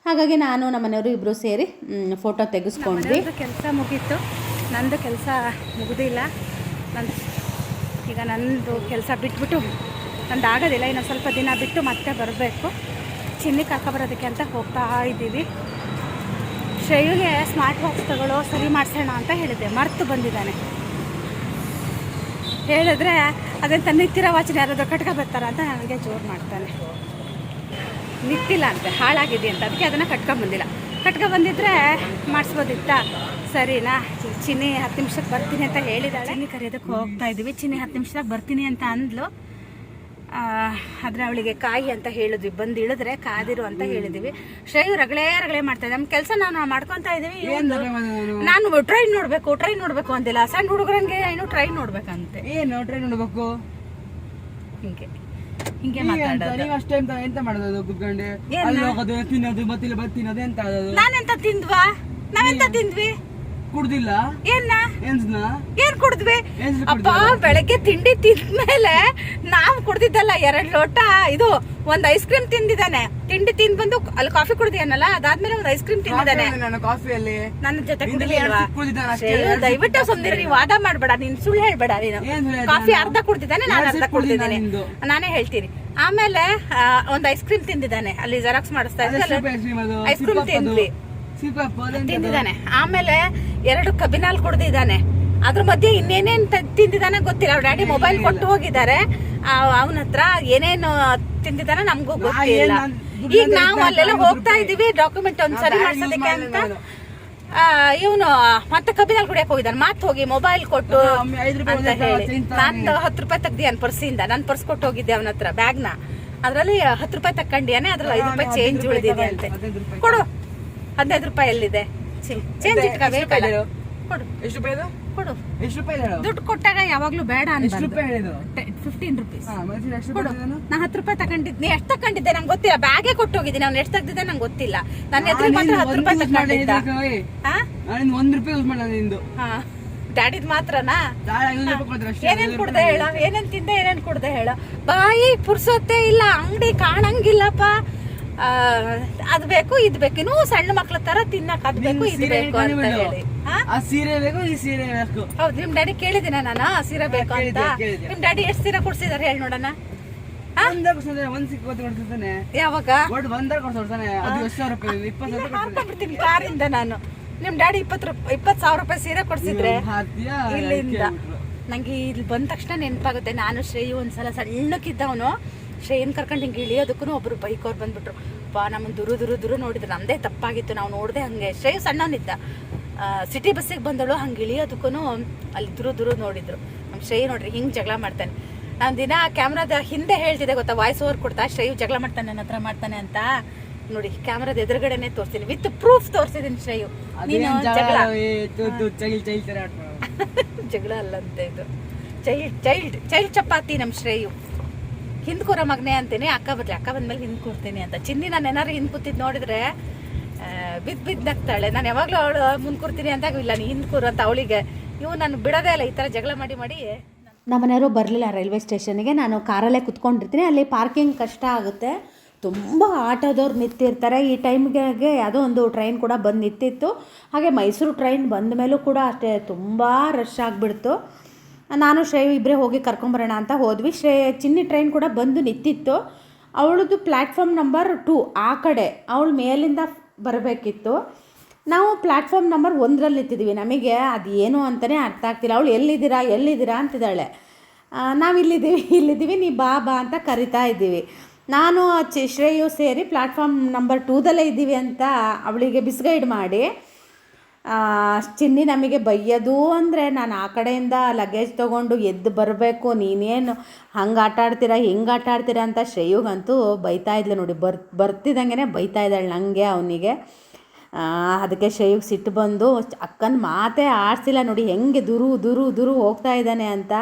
ಹಾಗಾಗಿ ನಾನು, ನಮ್ಮ ಮನೆಯವರು ಇಬ್ಬರು ಸೇರಿ ಫೋಟೋ ತೆಗೆಸ್ಕೊಂಡ್ವಿ. ಕೆಲಸ ಮುಗೀತು. ನಂದು ಕೆಲಸ ಮುಗಿದಿಲ್ಲ. ನಂದು ಈಗ ನಂದು ಕೆಲಸ ಬಿಟ್ಬಿಟ್ಟು ನಂದು ಆಗೋದಿಲ್ಲ ಇನ್ನೊಂದು ಸ್ವಲ್ಪ ದಿನ ಬಿಟ್ಟು ಮತ್ತೆ ಬರಬೇಕು. ಚಿನ್ನಿ ಬರೋದಕ್ಕೆ ಅಂತ ಹೋಗ್ತಾ ಇದ್ದೀವಿ. ಶ್ರೇಯುಗೆ ಸ್ಮಾರ್ಟ್ ವಾಚ್ ತಗೊಳ್ಳೋ ಸರಿ ಮಾಡಿಸೋಣ ಅಂತ ಹೇಳಿದೆ ಮರ್ತು ಬಂದಿದ್ದಾನೆ. ಹೇಳಿದ್ರೆ ಅದನ್ನು ನಿತ್ತಿರೋ ವಾಚಿನ ಯಾರಾದರೂ ಕಟ್ಕೊ ಬರ್ತಾರ ಅಂತ ನನಗೆ ಜೋರು ಮಾಡ್ತಾನೆ. ನಿಂತಿಲ್ಲ ಅಂತ, ಹಾಳಾಗಿದೆ ಅಂತ. ಅದಕ್ಕೆ ಅದನ್ನು ಕಟ್ಕೊಂಬಂದಿಲ್ಲ ಕಟ್ಕೊಂಬಂದಿದ್ರೆ ಮಾಡಿಸ್ಬೋದಿತ್ತ? ಸರಿನಾ? ಚಿನ್ನಿ ಹತ್ತು ನಿಮಿಷಕ್ಕೆ ಬರ್ತೀನಿ ಅಂತ ಹೇಳಿದಾಳೆ. ಚಿನ್ನಿ ಕರೆಯೋದಕ್ಕೆ ಹೋಗ್ತಾ ಇದ್ದೀವಿ. ಚಿನ್ನಿ ಹತ್ತು ನಿಮಿಷದಾಗ ಬರ್ತೀನಿ ಅಂತ ಅಂದ್ಲು. ಆದರೆ ಅವಳಿಗೆ ಕಾಯಿ ಅಂತ ಹೇಳಿದ್ವಿ ಬಂದಿಳಿದ್ರೆ ಕಾದಿರು ಅಂತ ಹೇಳಿದ್ವಿ. ಶ್ರೇಯು ರಗಳೇ ರಗಳೇ ಮಾಡ್ತಾ ಇದ್ದೆ ನಮ್ಮ ಕೆಲಸ ನಾವು ಮಾಡ್ಕೊತಾ ಇದೀವಿ ನಾನು ಟ್ರೈನ್ ನೋಡಬೇಕು ಟ್ರೈನ್ ನೋಡಬೇಕು ಅಂತಿಲ್ಲ ಸಣ್ಣ ಹುಡುಗರಂಗೆ ಏನು ಟ್ರೈನ್ ನೋಡ್ಬೇಕಂತೆ. ಏನು ಟ್ರೈನ್ ನೋಡ್ಬೇಕು? ಹಿಂಗೆ ಹಿಂಗೆ ನೀವು ಅಷ್ಟೇ ಎಂತ ಎಂತ ಮಾಡೋದು ಕುತ್ಕೊಂಡು? ಅಲ್ಲಿ ಹೋಗೋದು ತಿನ್ನೋದು ಮತ್ತಿಲ್ಲ ಬತ್ ತಿನ್ನೋದು ಎಂತ ನಾನೆಂತ ತಿಂದ್ವಾ? ನಾವೆಂತ ತಿಂದ್ವಿ? ಕುಡ್ದಿಲ್ಲ? ಏನ್ನ? ಏನ್ ಕುಡಿದ್ವಿ? ಅಪ್ಪ ಬೆಳಗ್ಗೆ ತಿಂಡಿ ತಿಂದ್ಮೇಲೆ ನಾವ್ ಕುಡ್ದಿದ್ದಲ್ಲ ಎರಡ್ ಲೋಟ ಇದು ಒಂದ್ ಐಸ್ ಕ್ರೀಮ್ ತಿಂದಿದ್ದಾನೆ. ತಿಂಡಿ ತಿಂದ್ ಬಂದು ಅಲ್ಲಿ ಕಾಫಿ ಕುಡ್ದಿಯನ್ನಲ್ಲ ಅದಾದ್ಮೇಲೆ ಒಂದ್ ಐಸ್ ಕ್ರೀಮ್ ತಿಂದಿದ್ದಾನೆ. ಕಾಫಿಯಲ್ಲಿ ನನ್ನ ಜೊತೆ ಕುಡಿಲಿಲ್ವಾ? ದಯವಿಟ್ಟು ಸುಂದಿರಿ ನೀವು ವಾದ ಮಾಡ್ಬೇಡ ನೀನ್ ಸುಳ್ಳು ಹೇಳ್ಬೇಡ ನೀನು. ಕಾಫಿ ಅರ್ಧ ಕುಡ್ದಿದ್ದಾನೆ ನಾನು ಅರ್ಧ ಕುಡ್ದಿದ್ದಾನೆ. ನಾನೇ ಹೇಳ್ತೀನಿ. ಆಮೇಲೆ ಒಂದ್ ಐಸ್ ಕ್ರೀಮ್ ತಿಂದಿದ್ದಾನೆ ಅಲ್ಲಿ ಜೆರಾಕ್ಸ್ ಮಾಡಿಸ್ತಾ? ಐಸ್ ಕ್ರೀಮ್ ತಿಂದ್ವಿ? ತಿಂದಿದ್ದಾನೆ. ಆಮೇಲೆ ಎರಡು ಕಬಿನಾಲ್ ಕುಡ್ದಿದ್ದಾನೆ. ಅದ್ರ ಮಧ್ಯೆ ಇನ್ನೇನೇನ್ ತಿಂದಿದ್ದಾನೆ ಗೊತ್ತಿಲ್ಲ. ಅವ್ರ ಡ್ಯಾಡಿ ಮೊಬೈಲ್ ಕೊಟ್ಟು ಹೋಗಿದ್ದಾರೆ. ಅವನ ಹತ್ರ ಏನೇನು ತಿಂದಿದ್ದಾನೆ ನಮಗೂ ಗೊತ್ತಿಲ್ಲ. ಈಗ ನಾವು ಅಲ್ಲೆಲ್ಲ ಹೋಗ್ತಾ. ಇದೀವಿ ಡಾಕ್ಯುಮೆಂಟ್ ಒಂದ್ ಸರಿ ಮಾಡ್ಸೋದಕ್ಕೆ ಅಂತ. ಇವನು ಮತ್ತೆ ಕಬ್ಬಿನಲ್ಲಿ ಕುಡಿಯಕ್ ಹೋಗಿದ್ದಾನೆ. ಮಾತ್ ಹೋಗಿ ಮೊಬೈಲ್ ಕೊಟ್ಟು ಅಂತ ಹೇಳಿ. ನಾನು ಹತ್ತು ರೂಪಾಯಿ ತೆಗ್ದಿಯಾನ ಪರ್ಸಿಂದ ನಾನು ಪರ್ಸ್ ಕೊಟ್ಟು ಹೋಗಿದ್ದೆ ಅವನ ಹತ್ರ ಬ್ಯಾಗ್ನ. ಅದ್ರಲ್ಲಿ ಹತ್ತು ರೂಪಾಯಿ ತಕ್ಕಂಡಿಯಾನೆ ಅದ್ರಲ್ಲಿ ಐದು ರೂಪಾಯಿ ಚೇಂಜ್ ಉಳಿದಿದೆ ಅಂತೆ. ಕೊಡು. ಹದಿನೈದು ರೂಪಾಯಿ ಎಲ್ಲಿದೆ ಚೇಂಜ್ ಕೊಡು. ಎಷ್ಟು ರೂಪಾಯಿ? ಕೊಡು. ಎಷ್ಟು ರೂಪಾಯಿ ದುಡ್ಡು ಕೊಟ್ಟಾಗ ಯಾವಾಗ್ಲೂ ಬೇಡ ಎಷ್ಟು ರೂಪಾಯಿ ಹೇಳಿದ್ದು? ಫಿಫ್ಟೀನ್ ರುಪೀಸ್ ಕೊಡು. ನಾನು ನಾ ಹತ್ತು ರೂಪಾಯಿ ತಗೊಂಡಿದ್ದೆ. ಎಷ್ಟು ತಗೊಂಡಿದ್ದೆ ನಂಗೆ ಗೊತ್ತಿಲ್ಲ. ಬ್ಯಾಗೆ ಕೊಟ್ಟು ಹೋಗಿದ್ದೀನಿ. ಅವ್ನು ಎಷ್ಟು ತೆಗ್ದಿದ್ದೆ ನಂಗೆ ಗೊತ್ತಿಲ್ಲ. ನನ್ನ ಎದುರು ಮಾತ್ರ ಹತ್ತು ರೂಪಾಯಿ ತಗೊಂಡಿದ್ದ. ನಾನು ಒಂದ್ ರೂಪಾಯಿ ಯೂಸ್ ಮಾಡ ನಿಂದು. ಹಾ. ಡ್ಯಾಡಿದ್ ಮಾತ್ರನಾ? ಏನೇನ್ ಕುಡ್ದೆ ಹೇಳ? ಏನೇನ್ ತಿಂದೆ? ಏನೇನ್ ಕುಡ್ದೆ ಹೇಳ? ಬಾಯಿ ಪುರ್ಸೊತ್ತೆ ಇಲ್ಲ. ಅಂಗಡಿ ಕಾಣಂಗಿಲ್ಲಪ್ಪ. ಅದ್ ಬೇಕು ಇದ್ ಬೇಕು. ಇನ್ನೂ ಸಣ್ಣ ಮಕ್ಳ ತರ ತಿನ್ನಕ್ ಅದ್ ಬೇಕು ಇದ್ ಬೇಕು ಅಂತ ಹೇಳಿ. ಆ ಸೀರೆ ಬೇಕು ಈ ಸೀರೆ ಬೇಕು. ಹೌದು ನಿಮ್ ಡ್ಯಾಡಿ ಕೇಳಿದಿನ ನಾನು? ಆ ಸೀರೆ ಬೇಕು ಅಂತ. ನಿಮ್ ಡ್ಯಾಡಿ ಎಷ್ಟ್ ಸೀರೆ ಕೊಡ್ಸಿದಾರೆ ಹೇಳಿ ನೋಡೋಣ. ಯಾವಾಗ? ಹಾಕೊಂಡ್ಬಿಡ್ತೀನಿ ಕಾರಿಂದ ನಾನು. ನಿಮ್ ಡ್ಯಾಡಿ ಇಪ್ಪತ್ ರೂಪಾಯಿ ಇಪ್ಪತ್ತು ಸಾವಿರ ರೂಪಾಯಿ ಸೀರೆ ಕೊಡ್ಸಿದ್ರೆ ಇಲ್ಲಿಂದ. ನಂಗೆ ಇಲ್ಲಿ ಬಂದ ತಕ್ಷಣ ನೆನಪಾಗುತ್ತೆ. ನಾನು ಶ್ರೇಯು ಒಂದ್ಸಲ ಸಣ್ಣಕ್ಕಿದ್ದವನು. ಶ್ರೇಯನ್ ಕರ್ಕೊಂಡು ಹಿಂಗೆ ಇಳಿಯೋದಕ್ಕೂ ಒಬ್ರು ಬೈಕ್ ಅವ್ರು ಬಂದ್ಬಿಟ್ರು. ಪಾ ನಮ್ಮನ್ನು ದುರು ದುರು ದುರು ನೋಡಿದ್ರು ನಮ್ಮದೇ ತಪ್ಪಾಗಿತ್ತು. ನಾವು ನೋಡಿದೆ ಹಂಗೆ. ಶ್ರೇಯು ಸಣ್ಣವನಿದ್ದ. ಸಿಟಿ ಬಸ್ಸಿಗೆ ಬಂದಳು ಹಂಗೆ ಇಳಿಯೋದಕ್ಕೂ ಅಲ್ಲಿ ದುರು ದುರು ನೋಡಿದ್ರು. ನಮ್ಮ ಶ್ರೇಯ ನೋಡ್ರಿ ಹಿಂಗೆ ಜಗಳ ಮಾಡ್ತಾನೆ. ನಾನು ದಿನ ಕ್ಯಾಮ್ರಾದ ಹಿಂದೆ ಹೇಳ್ತಿದ್ದೆ ಗೊತ್ತಾ? ವಾಯ್ಸ್ ಓವರ್ ಕೊಡ್ತಾ? ಶ್ರೇಯು ಜಗಳ ಮಾಡ್ತಾನೆ ನನ್ನ ಹತ್ರ ಮಾಡ್ತಾನೆ ಅಂತ. ನೋಡಿ ಕ್ಯಾಮ್ರಾದ ಎದುರುಗಡೆನೆ ತೋರಿಸ್ತೀನಿ. ವಿತ್ ಪ್ರೂಫ್ ತೋರಿಸಿದ್ದೀನಿ ಶ್ರೇಯು. ನೀನು ಜಗಳ. ಜಗಳ ಅಲ್ಲಂತೆ ಇದು. ಚೈಲ್ಡ್ ಚೈಲ್ಡ್ ಚೈಲ್ಡ್ ಚಪಾತಿ ನಮ್ಮ ಶ್ರೇಯು. ಹಿಂದ್ ಕೂರ ಮಗನೇ ಅಂತೀನಿ. ಅಕ್ಕ ಬರ್ಲಿ, ಅಕ್ಕ ಬಂದ್ಮೇಲೆ ಹಿಂದ್ ಕೂರ್ತೀನಿ ಅಂತ. ಚಿನ್ನಿ ನಾನು ಏನಾರು ಹಿಂದ್ ಕೂತಿದ್ ನೋಡಿದ್ರೆ ಬಿದ್ದು ಬಿದ್ ಬಿದ್ ನಗ್ತಾಳೆ. ನಾನು ಯಾವಾಗ್ಲೂ ಅವಳು ಮುಂದ್ ಕೂರ್ತೀನಿ ಅಂತ ಇಲ್ಲ ನೀ ಹಿಂದ್ ಕೂರು ಅಂತ ಅವಳಿಗೆ. ಇವು ನಾನು ಬಿಡೋದೇ ಇಲ್ಲ, ಈ ತರ ಜಗಳ ಮಾಡಿ ಮಾಡಿ. ನಮ್ಮನೆಯವರು ಬರಲಿಲ್ಲ ರೈಲ್ವೆ ಸ್ಟೇಷನ್ಗೆ. ನಾನು ಕಾರಲ್ಲೇ ಕುತ್ಕೊಂಡಿರ್ತೀನಿ. ಅಲ್ಲಿ ಪಾರ್ಕಿಂಗ್ ಕಷ್ಟ ಆಗುತ್ತೆ. ತುಂಬ ಆಟೋದವ್ರು ನಿಂತಿರ್ತಾರೆ. ಈ ಟೈಮ್ಗೆ ಯಾವುದೋ ಒಂದು ಟ್ರೈನ್ ಕೂಡ ಬಂದು ನಿಂತಿತ್ತು. ಹಾಗೆ ಮೈಸೂರು ಟ್ರೈನ್ ಬಂದ ಮೇಲೂ ಕೂಡ ಅಷ್ಟೇ ತುಂಬ ರಶ್ ಆಗಿಬಿಡ್ತು. ನಾನು ಶ್ರೇಯು ಇಬ್ಬರೇ ಹೋಗಿ ಕರ್ಕೊಂಬರೋಣ ಅಂತ ಹೋದ್ವಿ. ಶ್ರೇ, ಚಿನ್ನಿ ಟ್ರೈನ್ ಕೂಡ ಬಂದು ನಿಂತಿತ್ತು. ಅವಳದು ಪ್ಲ್ಯಾಟ್ಫಾರ್ಮ್ ನಂಬರ್ ಟೂ ಆ ಕಡೆ. ಅವಳು ಮೇಲಿಂದ ಬರಬೇಕಿತ್ತು. ನಾವು ಪ್ಲ್ಯಾಟ್ಫಾರ್ಮ್ ನಂಬರ್ ಒಂದರಲ್ಲಿ ನಿಂತಿದ್ದೀವಿ ನಮಗೆ ಅದು ಏನು ಅಂತಲೇ ಅರ್ಥ ಆಗ್ತಿಲ್ಲ. ಅವಳು ಎಲ್ಲಿದ್ದೀರಾ ಎಲ್ಲಿದ್ದೀರಾ ಅಂತಿದ್ದಾಳೆ. ನಾವು ಇಲ್ಲಿದ್ದೀವಿ ಇಲ್ಲಿದ್ದೀವಿ, ನೀ ಬಾ ಬಾ ಅಂತ ಕರಿತಾ ಇದ್ದೀವಿ. ನಾನು ಚಿ ಶ್ರೇಯು ಸೇರಿ ಪ್ಲ್ಯಾಟ್ಫಾರ್ಮ್ ನಂಬರ್ ಟೂದಲ್ಲೇ ಇದ್ದೀವಿ ಅಂತ ಅವಳಿಗೆ ಬಿಸ್ಗೈಡ್ ಮಾಡಿ ಚಿನ್ನಿ ನಮಗೆ ಬೈಯ್ಯೋದು ಅಂದರೆ ನಾನು ಆ ಕಡೆಯಿಂದ ಲಗೇಜ್ ತೊಗೊಂಡು ಎದ್ದು ಬರಬೇಕು, ನೀನೇನು ಹಂಗೆ ಆಟ ಆಡ್ತೀರ, ಹಿಂಗೆ ಆಟ ಆಡ್ತೀರ ಅಂತ ಶ್ರೇಯುಗಂತೂ ಬೈತಾ ಇದ್ಲು ನೋಡಿ. ಬರ್ ಬರ್ತಿದ್ದಂಗೆ ಬೈತಾ ಇದ್ದಾಳೆ ನನಗೆ ಅವನಿಗೆ. ಅದಕ್ಕೆ ಶ್ರೇಯುಗ್ ಸಿಟ್ಟು ಬಂದು, ಅಕ್ಕನ ಮಾತೇ ಆಡ್ಸಿಲ್ಲ ನೋಡಿ, ಹೆಂಗೆ ದುರು ದುರು ದುರು ಹೋಗ್ತಾ ಇದ್ದಾನೆ ಅಂತ.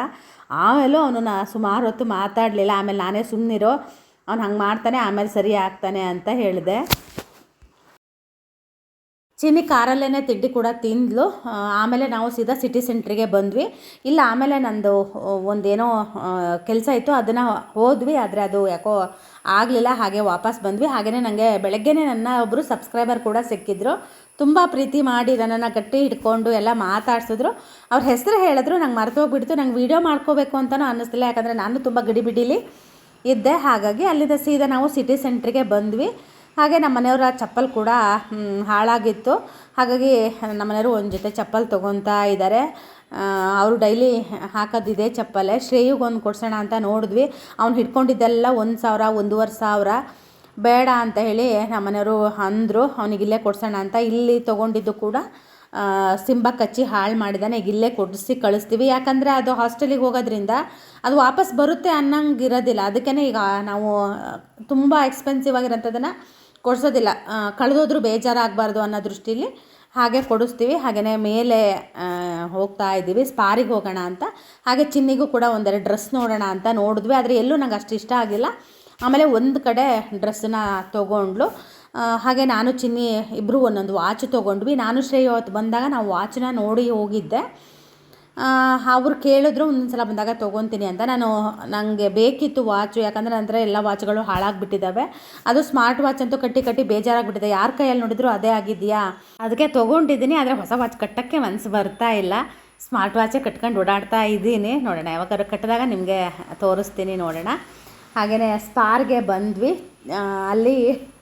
ಆಮೇಲೂ ಅವನು ಸುಮಾರು ಹೊತ್ತು ಮಾತಾಡಲಿಲ್ಲ. ಆಮೇಲೆ ನಾನೇ ಸುಮ್ಮನಿರೋ ಅವ್ನು ಹಂಗೆ ಮಾಡ್ತಾನೆ, ಆಮೇಲೆ ಸರಿ ಆಗ್ತಾನೆ ಅಂತ ಹೇಳಿದೆ. ಚಿನ್ನಿ ಕಾರಲ್ಲೇ ತಿಂಡಿ ಕೂಡ ತಿಂದ್ಲು. ಆಮೇಲೆ ನಾವು ಸೀದಾ ಸಿಟಿ ಸೆಂಟ್ರಿಗೆ ಬಂದ್ವಿ. ಇಲ್ಲ, ಆಮೇಲೆ ನಂದು ಒಂದೇನೋ ಕೆಲಸ ಇತ್ತು, ಅದನ್ನು ಹೋದ್ವಿ. ಆದರೆ ಅದು ಯಾಕೋ ಆಗಲಿಲ್ಲ, ಹಾಗೆ ವಾಪಸ್ ಬಂದ್ವಿ. ಹಾಗೆಯೇ ನನಗೆ ಬೆಳಗ್ಗೆನೇ ನನ್ನ ಒಬ್ಬರು ಸಬ್ಸ್ಕ್ರೈಬರ್ ಕೂಡ ಸಿಕ್ಕಿದ್ರು. ತುಂಬ ಪ್ರೀತಿ ಮಾಡಿ ನನ್ನನ್ನು ಗಟ್ಟಿ ಹಿಡ್ಕೊಂಡು ಎಲ್ಲ ಮಾತಾಡ್ಸಿದ್ರು. ಅವ್ರ ಹೆಸರು ಹೇಳಿದ್ರು, ನಂಗೆ ಮರ್ತೋಗ್ಬಿಡ್ತು ನಂಗೆ ವೀಡಿಯೋ ಮಾಡ್ಕೋಬೇಕು ಅಂತಲೂ ಅನ್ನಿಸ್ತಿಲ್ಲ. ಯಾಕಂದರೆ ನಾನು ತುಂಬ ಗಡಿಬಿಡಿಲಿ ಇದ್ದೆ. ಹಾಗಾಗಿ ಅಲ್ಲಿಂದ ಸೀದಾ ನಾವು ಸಿಟಿ ಸೆಂಟ್ರಿಗೆ ಬಂದ್ವಿ. ಹಾಗೆ ನಮ್ಮ ಮನೆಯವರ ಚಪ್ಪಲ್ ಕೂಡ ಹಾಳಾಗಿತ್ತು. ಹಾಗಾಗಿ ನಮ್ಮ ಮನೆಯವರು ಒಂದು ಜೊತೆ ಚಪ್ಪಲ್ ತೊಗೊತಾ ಇದ್ದಾರೆ. ಅವರು ಡೈಲಿ ಹಾಕೋದಿದೆ ಚಪ್ಪಲೆ. ಶ್ರೇಯುಗೆ ಒಂದು ಕೊಡ್ಸೋಣ ಅಂತ ನೋಡಿದ್ವಿ. ಅವ್ನು ಹಿಡ್ಕೊಂಡಿದ್ದೆಲ್ಲ ಒಂದು ಸಾವಿರ, ಒಂದೂವರೆ ಸಾವಿರ. ಬೇಡ ಅಂತ ಹೇಳಿ ನಮ್ಮ ಮನೆಯವರು ಅಂದರು, ಅವನಿಗೆ ಇಲ್ಲೇ ಕೊಡ್ಸೋಣ ಅಂತ. ಇಲ್ಲಿ ತೊಗೊಂಡಿದ್ದು ಕೂಡ ಸಿಂಬ ಕಚ್ಚಿ ಹಾಳು ಮಾಡಿದ್ದಾನೆ ಈಗ ಇಲ್ಲೇ ಕೊಡಿಸಿ ಕಳಿಸ್ತೀವಿ. ಯಾಕಂದರೆ ಅದು ಹಾಸ್ಟೆಲಿಗೆ ಹೋಗೋದ್ರಿಂದ ಅದು ವಾಪಸ್ ಬರುತ್ತೆ ಅನ್ನಂಗೆ ಇರೋದಿಲ್ಲ. ಅದಕ್ಕೇ ಈಗ ನಾವು ತುಂಬ ಎಕ್ಸ್ಪೆನ್ಸಿವ್ ಆಗಿರೋಂಥದ್ದನ್ನು ಕೊಡಿಸೋದಿಲ್ಲ. ಕಳೆದೋದ್ರೂ ಬೇಜಾರಾಗಬಾರ್ದು ಅನ್ನೋ ದೃಷ್ಟಿಲಿ ಹಾಗೆ ಕೊಡಿಸ್ತೀವಿ. ಹಾಗೆಯೇ ಮೇಲೆ ಹೋಗ್ತಾ ಇದ್ದೀವಿ. ಸ್ಪಾರಿಗೆ ಹೋಗೋಣ ಅಂತ. ಹಾಗೆ ಚಿನ್ನಿಗೂ ಕೂಡ ಒಂದೆರಡು ಡ್ರೆಸ್ ನೋಡೋಣ ಅಂತ ನೋಡಿದ್ವಿ. ಆದರೆ ಎಲ್ಲೂ ನಂಗೆ ಅಷ್ಟು ಇಷ್ಟ ಆಗಿಲ್ಲ. ಆಮೇಲೆ ಒಂದು ಕಡೆ ಡ್ರೆಸ್ಸನ್ನ ತೊಗೊಂಡ್ಲು. ಹಾಗೆ ನಾನು ಚಿನ್ನಿ ಇಬ್ಬರು ಒಂದೊಂದು ವಾಚ್ ತೊಗೊಂಡ್ವಿ. ನಾನು ಶ್ರೇಯ ಅವತ್ತು ಬಂದಾಗ ನಾವು ವಾಚನ್ನ ನೋಡಿ ಹೋಗಿದ್ದೆ. ಅವ್ರು ಕೇಳಿದ್ರು ಒಂದೊಂದು ಸಲ ಬಂದಾಗ ತೊಗೊತೀನಿ ಅಂತ. ನಾನು ನನಗೆ ಬೇಕಿತ್ತು ವಾಚು ಯಾಕಂದರೆ ನಂತರ ಎಲ್ಲ ವಾಚ್ಗಳು ಹಾಳಾಗಿಬಿಟ್ಟಿದ್ದಾವೆ ಅದು ಸ್ಮಾರ್ಟ್ ವಾಚ್ ಅಂತೂ ಕಟ್ಟಿ ಕಟ್ಟಿ ಬೇಜಾರಾಗಿಬಿಟ್ಟಿದೆ. ಯಾರ ಕೈಯಲ್ಲಿ ನೋಡಿದ್ರು ಅದೇ ಆಗಿದೆಯಾ? ಅದಕ್ಕೆ ತೊಗೊಂಡಿದ್ದೀನಿ, ಆದರೆ ಹೊಸ ವಾಚ್ ಕಟ್ಟೋಕ್ಕೆ ಮನಸ್ಸು ಬರ್ತಾ ಇಲ್ಲ. ಸ್ಮಾರ್ಟ್ ವಾಚೇ ಕಟ್ಕೊಂಡು ಓಡಾಡ್ತಾ ಇದ್ದೀನಿ. ನೋಡೋಣ, ಯಾವಾಗಾದ್ರು ಕಟ್ಟಿದಾಗ ನಿಮಗೆ ತೋರಿಸ್ತೀನಿ ನೋಡೋಣ. ಹಾಗೆಯೇ ಸ್ಪಾರ್ಗೆ ಬಂದ್ವಿ. ಅಲ್ಲಿ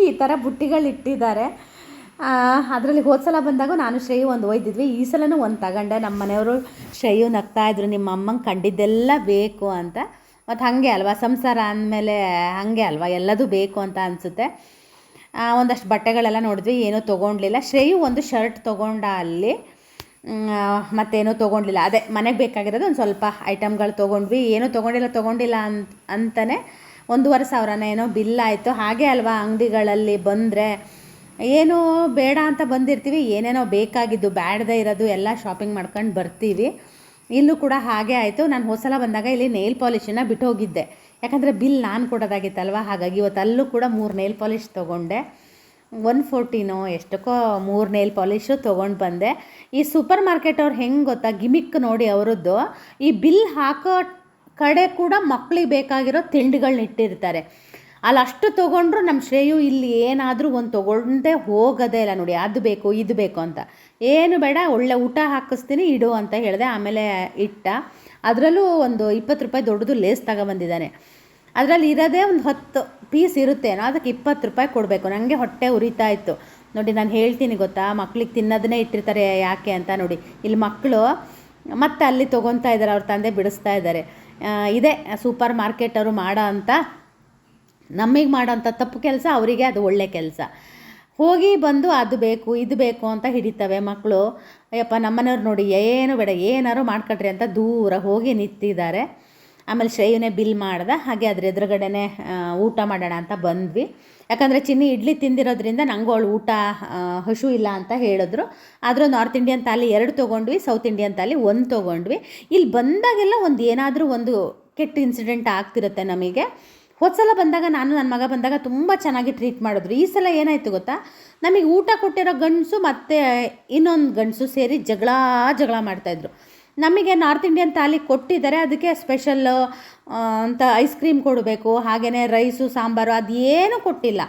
ಈ ಥರ ಬುಟ್ಟಿಗಳು ಇಟ್ಟಿದ್ದಾರೆ ಅದರಲ್ಲಿ ಹೋದ ಸಲ ಬಂದಾಗ ನಾನು ಶ್ರೇಯು ಒಂದು ಒಯ್ದಿದ್ವಿ. ಈ ಸಲನೂ ಒಂದು ತಗೊಂಡೆ. ನಮ್ಮ ಮನೆಯವರು ಶ್ರೇಯು ನಗ್ತಾ ಇದ್ರು, ನಿಮ್ಮ ಅಮ್ಮಂಗೆ ಕಂಡಿದ್ದೆಲ್ಲ ಬೇಕು ಅಂತ. ಮತ್ತು ಹಾಗೆ ಅಲ್ವಾ, ಸಂಸಾರ ಅಂದಮೇಲೆ ಹಾಗೆ ಅಲ್ವಾ, ಎಲ್ಲದೂ ಬೇಕು ಅಂತ ಅನಿಸುತ್ತೆ. ಒಂದಷ್ಟು ಬಟ್ಟೆಗಳೆಲ್ಲ ನೋಡಿದ್ವಿ, ಏನೂ ತೊಗೊಂಡ್ಲಿಲ್ಲ. ಶ್ರೇಯು ಒಂದು ಶರ್ಟ್ ತೊಗೊಂಡ ಅಲ್ಲಿ ಮತ್ತೇನೂ ತೊಗೊಂಡಿಲ್ಲ ಅದೇ, ಮನೆಗೆ ಬೇಕಾಗಿರೋದು ಒಂದು ಸ್ವಲ್ಪ ಐಟಮ್ಗಳು ತೊಗೊಂಡ್ವಿ. ಏನೂ ತೊಗೊಂಡಿಲ್ಲ ತೊಗೊಂಡಿಲ್ಲ ಅಂತ ಅಂತಲೇ ಒಂದೂವರೆ ಸಾವಿರನ ಏನೋ ಬಿಲ್ ಆಯಿತು. ಹಾಗೆ ಅಲ್ವಾ ಅಂಗಡಿಗಳಲ್ಲಿ ಬಂದರೆ ಏನೋ ಬೇಡ ಅಂತ ಬಂದಿರ್ತೀವಿ, ಏನೇನೋ ಬೇಕಾಗಿದ್ದು, ಬ್ಯಾಡ್ದೇ ಇರೋದು ಎಲ್ಲ ಶಾಪಿಂಗ್ ಮಾಡ್ಕೊಂಡು ಬರ್ತೀವಿ. ಇಲ್ಲೂ ಕೂಡ ಹಾಗೆ ಆಯಿತು. ನಾನು ಹೊಸಲ ಸಲ ಬಂದಾಗ ಇಲ್ಲಿ ನೇಲ್ ಪಾಲಿಷನ್ನು ಬಿಟ್ಟು ಹೋಗಿದ್ದೆ. ಯಾಕಂದರೆ ಬಿಲ್ ನಾನು ಕೊಡೋದಾಗಿತ್ತಲ್ವ? ಹಾಗಾಗಿ ಇವತ್ತು ಅಲ್ಲೂ ಕೂಡ ಮೂರು ನೇಲ್ ಪಾಲಿಷ್ ತೊಗೊಂಡೆ. ಒನ್ ಫೋರ್ಟಿನೋ ಎಷ್ಟಕ್ಕೋ ಮೂರು ನೇಲ್ ಪಾಲಿಷು ತೊಗೊಂಡು ಬಂದೆ. ಈ ಸೂಪರ್ ಮಾರ್ಕೆಟ್ ಅವ್ರು ಹೆಂಗೆ ಗೊತ್ತಾ? ಗಿಮಿಕ್ ನೋಡಿ ಅವರದ್ದು. ಈ ಬಿಲ್ ಹಾಕೋ ಕಡೆ ಕೂಡ ಮಕ್ಕಳಿಗೆ ಬೇಕಾಗಿರೋ ತಿಂಡಿಗಳನ್ನ ಇಟ್ಟಿರ್ತಾರೆ. ಅಲ್ಲಿ ಅಷ್ಟು ತೊಗೊಂಡ್ರು ನಮ್ಮ ಶ್ರೇಯು ಇಲ್ಲಿ ಏನಾದರೂ ಒಂದು ತೊಗೊಂಡೇ ಹೋಗೋದೇ ಇಲ್ಲ ನೋಡಿ, ಅದು ಬೇಕು, ಇದು ಬೇಕು ಅಂತ. ಏನು ಬೇಡ, ಒಳ್ಳೆ ಊಟ ಹಾಕಿಸ್ತೀನಿ, ಇಡು ಅಂತ ಹೇಳಿದೆ. ಆಮೇಲೆ ಇಟ್ಟ. ಅದರಲ್ಲೂ ಒಂದು ಇಪ್ಪತ್ತು ರೂಪಾಯಿ ದೊಡ್ಡದು ಲೇಸ್ ತಗೊಬಂದಿದ್ದಾನೆ. ಅದರಲ್ಲಿ ಇರೋದೇ ಒಂದು ಹತ್ತು ಪೀಸ್ ಇರುತ್ತೇನೋ, ಅದಕ್ಕೆ ಇಪ್ಪತ್ತು ರೂಪಾಯಿ ಕೊಡಬೇಕು. ನನಗೆ ಹೊಟ್ಟೆ ಉರಿತಾ ಇತ್ತು. ನೋಡಿ, ನಾನು ಹೇಳ್ತೀನಿ ಗೊತ್ತಾ, ಮಕ್ಳಿಗೆ ತಿನ್ನೋದನ್ನೇ ಇಟ್ಟಿರ್ತಾರೆ ಯಾಕೆ ಅಂತ ನೋಡಿ. ಇಲ್ಲಿ ಮಕ್ಕಳು ಮತ್ತೆ ಅಲ್ಲಿ ತೊಗೊತಾ ಇದ್ದಾರೆ, ಅವ್ರ ತಂದೆ ಬಿಡಿಸ್ತಾ ಇದ್ದಾರೆ. ಇದೇ, ಸೂಪರ್ ಮಾರ್ಕೆಟ್ ಅವರು ಮಾಡೋ ಅಂಥ ನಮಗೆ ಮಾಡೋಂಥ ತಪ್ಪು ಕೆಲಸ ಅವರಿಗೆ ಅದು ಒಳ್ಳೆ ಕೆಲಸ. ಹೋಗಿ ಬಂದು ಅದು ಬೇಕು, ಇದು ಬೇಕು ಅಂತ ಹಿಡಿತವೆ ಮಕ್ಕಳು ಅಯ್ಯಪ್ಪ, ನಮ್ಮನೆಯವ್ರು ನೋಡಿ ಏನು ಬೇಡ ಏನಾರು ಮಾಡ್ಕೊಳ್ರಿ ಅಂತ ದೂರ ಹೋಗಿ ನಿಂತಿದ್ದಾರೆ. ಆಮೇಲೆ ಶ್ರೇಯನೇ ಬಿಲ್ ಮಾಡ್ದೆ, ಹಾಗೆ ಅದ್ರ ಎದುರುಗಡೆನೆ ಊಟ ಮಾಡೋಣ ಅಂತ ಬಂದ್ವಿ. ಯಾಕಂದರೆ ಚಿನ್ನಿ ಇಡ್ಲಿ ತಿಂದಿರೋದ್ರಿಂದ ನನಗೂ ಅವಳು ಊಟ ಹಶು ಇಲ್ಲ ಅಂತ ಹೇಳಿದ್ರು. ಆದರೂ ನಾರ್ತ್ ಇಂಡಿಯನ್ ತಾಲಿ ಎರಡು ತೊಗೊಂಡ್ವಿ, ಸೌತ್ ಇಂಡಿಯನ್ ತಾಲಿ ಒಂದು ತೊಗೊಂಡ್ವಿ. ಇಲ್ಲಿ ಬಂದಾಗೆಲ್ಲ ಒಂದು ಏನಾದರೂ ಒಂದು ಕೆಟ್ಟ ಇನ್ಸಿಡೆಂಟ್ ಆಗ್ತಿರುತ್ತೆ ನಮಗೆ. ಹೋದ ಸಲ ಬಂದಾಗ ನಾನು ನನ್ನ ಮಗ ಬಂದಾಗ ತುಂಬ ಚೆನ್ನಾಗಿ ಟ್ರೀಟ್ ಮಾಡಿದ್ರು. ಈ ಸಲ ಏನಾಯಿತು ಗೊತ್ತಾ? ನಮಗೆ ಊಟ ಕೊಟ್ಟಿರೋ ಗಂಡಸು ಮತ್ತು ಇನ್ನೊಂದು ಗಂಡಸು ಸೇರಿ ಜಗಳ ಜಗಳ ಮಾಡ್ತಾಯಿದ್ರು ನಮಗೆ ನಾರ್ತ್ ಇಂಡಿಯನ್ ತಾಲಿ ಕೊಟ್ಟಿದ್ದಾರೆ. ಅದಕ್ಕೆ ಸ್ಪೆಷಲ್ ಅಂತ ಐಸ್ ಕ್ರೀಮ್ ಕೊಡಬೇಕು ಹಾಗೆಯೇ ರೈಸು ಸಾಂಬಾರು ಅದೇನು ಕೊಟ್ಟಿಲ್ಲ.